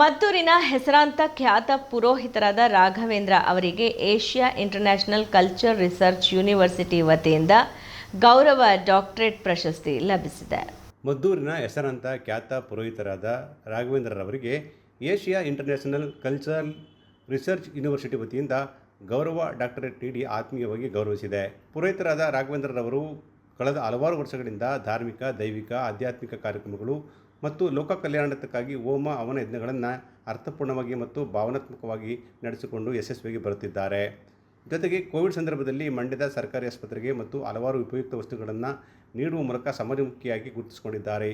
ಮದ್ದೂರಿನ ಹೆಸರಾಂತ ಖ್ಯಾತ ಪುರೋಹಿತರಾದ ರಾಘವೇಂದ್ರ ಅವರಿಗೆ Asia international culture research university ವತಿಯಿಂದ ಗೌರವ ಡಾಕ್ಟರೇಟ್ ಪ್ರಶಸ್ತಿ ಲಭಿಸಿದೆ. ಮದ್ದೂರಿನ ಹೆಸರಾಂತ ಖ್ಯಾತ ಪುರೋಹಿತರಾದ ರಾಘವೇಂದ್ರರವರಿಗೆ Asia international cultural research university ವತಿಯಿಂದ ಗೌರವ ಡಾಕ್ಟರೇಟ್ ನೀಡಿ ಆತ್ಮೀಯವಾಗಿ ಗೌರವಿಸಿದೆ. ಪುರೋಹಿತರಾದ ರಾಘವೇಂದ್ರರವರು ಕಳೆದ ಹಲವಾರು ವರ್ಷಗಳಿಂದ ಧಾರ್ಮಿಕ, ದೈವಿಕ, ಆಧ್ಯಾತ್ಮಿಕ ಕಾರ್ಯಕ್ರಮಗಳು ಮತ್ತು ಲೋಕ ಕಲ್ಯಾಣಕ್ಕಾಗಿ ಹೋಮ ಅವನ ಯಜ್ಞಗಳನ್ನು ಅರ್ಥಪೂರ್ಣವಾಗಿ ಮತ್ತು ಭಾವನಾತ್ಮಕವಾಗಿ ನಡೆಸಿಕೊಂಡು ಯಶಸ್ವಿಯಾಗಿ ಬರುತ್ತಿದ್ದಾರೆ. ಜೊತೆಗೆ ಕೋವಿಡ್ ಸಂದರ್ಭದಲ್ಲಿ ಮಂಡ್ಯದ ಸರ್ಕಾರಿ ಆಸ್ಪತ್ರೆಗೆ ಮತ್ತು ಹಲವಾರು ಉಪಯುಕ್ತ ವಸ್ತುಗಳನ್ನು ನೀಡುವ ಮೂಲಕ ಸಮಾಜಮುಖಿಯಾಗಿ ಗುರುತಿಸಿಕೊಂಡಿದ್ದಾರೆ.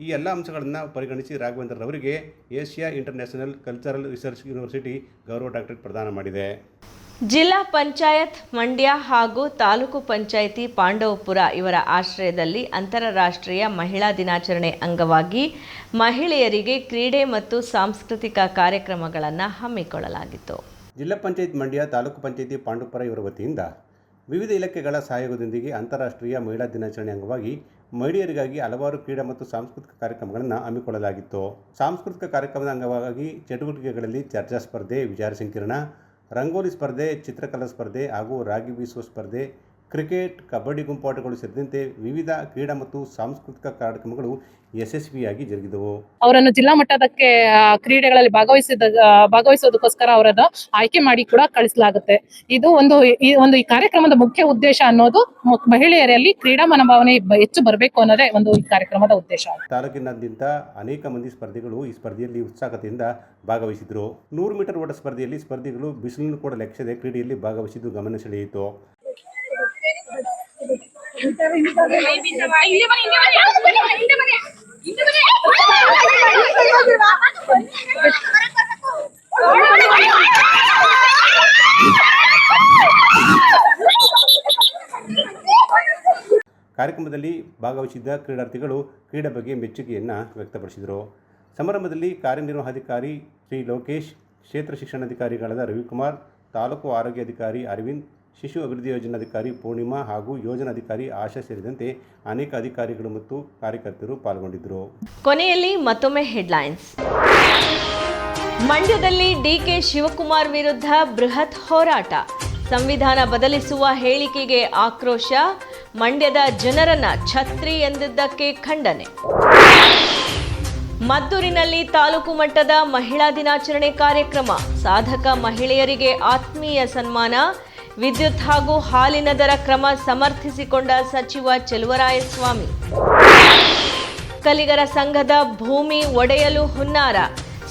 ಈ ಎಲ್ಲ ಅಂಶಗಳನ್ನು ಪರಿಗಣಿಸಿ ರಾಘವೇಂದ್ರರವರಿಗೆ Asia international cultural research university ಗೌರವ ಡಾಕ್ಟರೇಟ್ ಪ್ರದಾನ ಮಾಡಿದೆ. ಜಿಲ್ಲಾ ಪಂಚಾಯತ್, ಮಂಡ್ಯ ಹಾಗೂ ತಾಲೂಕು ಪಂಚಾಯಿತಿ ಪಾಂಡವಪುರ ಇವರ ಆಶ್ರಯದಲ್ಲಿ ಅಂತಾರಾಷ್ಟ್ರೀಯ ಮಹಿಳಾ ದಿನಾಚರಣೆ ಅಂಗವಾಗಿ ಮಹಿಳೆಯರಿಗೆ ಕ್ರೀಡೆ ಮತ್ತು ಸಾಂಸ್ಕೃತಿಕ ಕಾರ್ಯಕ್ರಮಗಳನ್ನು ಹಮ್ಮಿಕೊಳ್ಳಲಾಗಿತ್ತು. ಜಿಲ್ಲಾ ಪಂಚಾಯತ್, ಮಂಡ್ಯ, ತಾಲೂಕು ಪಂಚಾಯಿತಿ ಪಾಂಡವಪುರ ಇವರ ವತಿಯಿಂದ ವಿವಿಧ ಇಲಾಖೆಗಳ ಸಹಯೋಗದೊಂದಿಗೆ ಅಂತಾರಾಷ್ಟ್ರೀಯ ಮಹಿಳಾ ದಿನಾಚರಣೆ ಅಂಗವಾಗಿ ಮಹಿಳೆಯರಿಗಾಗಿ ಹಲವಾರು ಕ್ರೀಡಾ ಮತ್ತು ಸಾಂಸ್ಕೃತಿಕ ಕಾರ್ಯಕ್ರಮಗಳನ್ನು ಹಮ್ಮಿಕೊಳ್ಳಲಾಗಿತ್ತು. ಸಾಂಸ್ಕೃತಿಕ ಕಾರ್ಯಕ್ರಮದ ಅಂಗವಾಗಿ ಚಟುವಟಿಕೆಗಳಲ್ಲಿ ಚರ್ಚಾ ಸ್ಪರ್ಧೆ, ವಿಚಾರ ಸಂಕಿರಣ ರಂಗೋಲಿ ಸ್ಪರ್ಧೆ ಚಿತ್ರಕಲಾ ಸ್ಪರ್ಧೆ ಹಾಗೂ ರಾಗಿ ಬೀಸುವ ಸ್ಪರ್ಧೆ ಕ್ರಿಕೆಟ್ ಕಬಡ್ಡಿ ಗುಂಪಾಟಗಳು ಸೇರಿದಂತೆ ವಿವಿಧ ಕ್ರೀಡಾ ಮತ್ತು ಸಾಂಸ್ಕೃತಿಕ ಕಾರ್ಯಕ್ರಮಗಳು ಯಶಸ್ವಿಯಾಗಿ ಜರುಗಿದವು. ಅವರನ್ನು ಜಿಲ್ಲಾ ಮಟ್ಟದಕ್ಕೆ ಕ್ರೀಡೆಗಳಲ್ಲಿ ಭಾಗವಹಿಸಿದ ಭಾಗವಹಿಸೋದಕ್ಕೋಸ್ಕರ ಅವರನ್ನು ಆಯ್ಕೆ ಮಾಡಿ ಕೂಡ ಕಳಿಸಲಾಗುತ್ತೆ. ಇದು ಒಂದು ಈ ಒಂದು ಈ ಕಾರ್ಯಕ್ರಮದ ಮುಖ್ಯ ಉದ್ದೇಶ ಅನ್ನೋದು ಮಹಿಳೆಯರಲ್ಲಿ ಕ್ರೀಡಾ ಮನೋಭಾವನೆ ಹೆಚ್ಚು ಬರಬೇಕು ಅನ್ನೋದೇ ಒಂದು ಈ ಕಾರ್ಯಕ್ರಮದ ಉದ್ದೇಶ. ತಾಲೂಕಿನಾದ್ಯಂತ ಅನೇಕ ಮಂದಿ ಸ್ಪರ್ಧಿಗಳು ಈ ಸ್ಪರ್ಧೆಯಲ್ಲಿ ಉತ್ಸಾಹದಿಂದ ಭಾಗವಹಿಸಿದ್ರು. ನೂರು ಮೀಟರ್ ಓಟ ಸ್ಪರ್ಧೆಯಲ್ಲಿ ಸ್ಪರ್ಧಿಗಳು ಬಿಸಿಲನ್ನು ಕೂಡ ಲೆಕ್ಕಿಸದೆ ಕ್ರೀಡೆಯಲ್ಲಿ ಭಾಗವಹಿಸಿದ್ದು ಗಮನ ಸೆಳೆಯಿತು. ಕಾರ್ಯಕ್ರಮದಲ್ಲಿ ಭಾಗವಹಿಸಿದ್ದ ಕ್ರೀಡಾರ್ಥಿಗಳು ಕ್ರೀಡೆ ಬಗ್ಗೆ ಮೆಚ್ಚುಗೆಯನ್ನು ವ್ಯಕ್ತಪಡಿಸಿದರು. ಸಮಾರಂಭದಲ್ಲಿ ಕಾರ್ಯನಿರ್ವಹಣಾಧಿಕಾರಿ ಶ್ರೀ ಲೋಕೇಶ್, ಕ್ಷೇತ್ರ ಶಿಕ್ಷಣಾಧಿಕಾರಿಗಳಾದ ರವಿಕುಮಾರ್, ತಾಲೂಕು ಆರೋಗ್ಯಾಧಿಕಾರಿ ಅರವಿಂದ್ ಶಿಶು ಅಭಿವೃದ್ಧಿ ಯೋಜನಾಧಿಕಾರಿ ಪೂರ್ಣಿಮಾ ಹಾಗೂ ಯೋಜನಾಧಿಕಾರಿ ಆಶಾ ಸೇರಿದಂತೆ ಅನೇಕ ಅಧಿಕಾರಿಗಳು ಮತ್ತು ಕಾರ್ಯಕರ್ತರು ಪಾಲ್ಗೊಂಡಿದ್ದರು. ಕೊನೆಯಲ್ಲಿ ಮತ್ತೊಮ್ಮೆ ಹೆಡ್ಲೈನ್ಸ್. ಮಂಡ್ಯದಲ್ಲಿ ಡಿಕೆ ಶಿವಕುಮಾರ್ ವಿರುದ್ಧ ಬೃಹತ್ ಹೋರಾಟ. ಸಂವಿಧಾನ ಬದಲಿಸುವ ಹೇಳಿಕೆಗೆ ಆಕ್ರೋಶ, ಮಂಡ್ಯದ ಜನರನ್ನ ಛತ್ರಿ ಎಂದಿದ್ದಕ್ಕೆ ಖಂಡನೆ. ಮದ್ದೂರಿನಲ್ಲಿ ತಾಲೂಕು ಮಟ್ಟದ ಮಹಿಳಾ ದಿನಾಚರಣೆ ಕಾರ್ಯಕ್ರಮ, ಸಾಧಕ ಮಹಿಳೆಯರಿಗೆ ಆತ್ಮೀಯ ಸನ್ಮಾನ ವಿದ್ಯುತ್ ಹಾಗೂ ಹಾಲಿನ ದರ ಕ್ರಮ ಸಮರ್ಥಿಸಿಕೊಂಡ ಸಚಿವ ಚೆಲುವರಾಯಸ್ವಾಮಿ. ಕಲಿಗರ ಸಂಘದ ಭೂಮಿ ಒಡೆಯಲು ಹುನ್ನಾರ.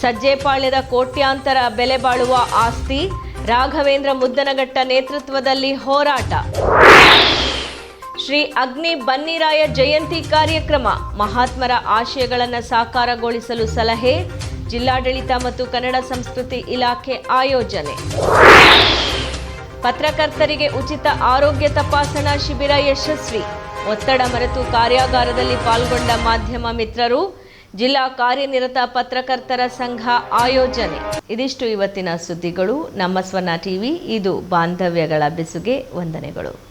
ಸಜ್ಜೆಪಾಳ್ಯದ ಕೋಟ್ಯಾಂತರ ಬೆಲೆ ಬಾಳುವ ಆಸ್ತಿ. ರಾಘವೇಂದ್ರ ಮುದ್ದನಘಟ್ಟ ನೇತೃತ್ವದಲ್ಲಿ ಹೋರಾಟ. ಶ್ರೀ ಅಗ್ನಿ ಬನ್ನಿರಾಯ ಜಯಂತಿ ಕಾರ್ಯಕ್ರಮ. ಮಹಾತ್ಮರ ಆಶಯಗಳನ್ನು ಸಾಕಾರಗೊಳಿಸಲು ಸಲಹೆ. ಜಿಲ್ಲಾಡಳಿತ ಮತ್ತು ಕನ್ನಡ ಸಂಸ್ಕೃತಿ ಇಲಾಖೆ ಆಯೋಜನೆ. ಪತ್ರಕರ್ತರಿಗೆ ಉಚಿತ ಆರೋಗ್ಯ ತಪಾಸಣಾ ಶಿಬಿರ ಯಶಸ್ವಿ. ಒತ್ತಡ ಮರೆತು ಕಾರ್ಯಾಗಾರದಲ್ಲಿ ಪಾಲ್ಗೊಂಡ ಮಾಧ್ಯಮ ಮಿತ್ರರು, ಜಿಲ್ಲಾ ಕಾರ್ಯನಿರತ ಪತ್ರಕರ್ತರ ಸಂಘ ಆಯೋಜನೆ. ಇದಿಷ್ಟು ಇವತ್ತಿನ ಸುದ್ದಿಗಳು. ನಮ್ಮ ಸ್ವನ ಟಿವಿ, ಇದು ಬಾಂಧವ್ಯಗಳ ಬೆಸುಗೆ. ವಂದನೆಗಳು.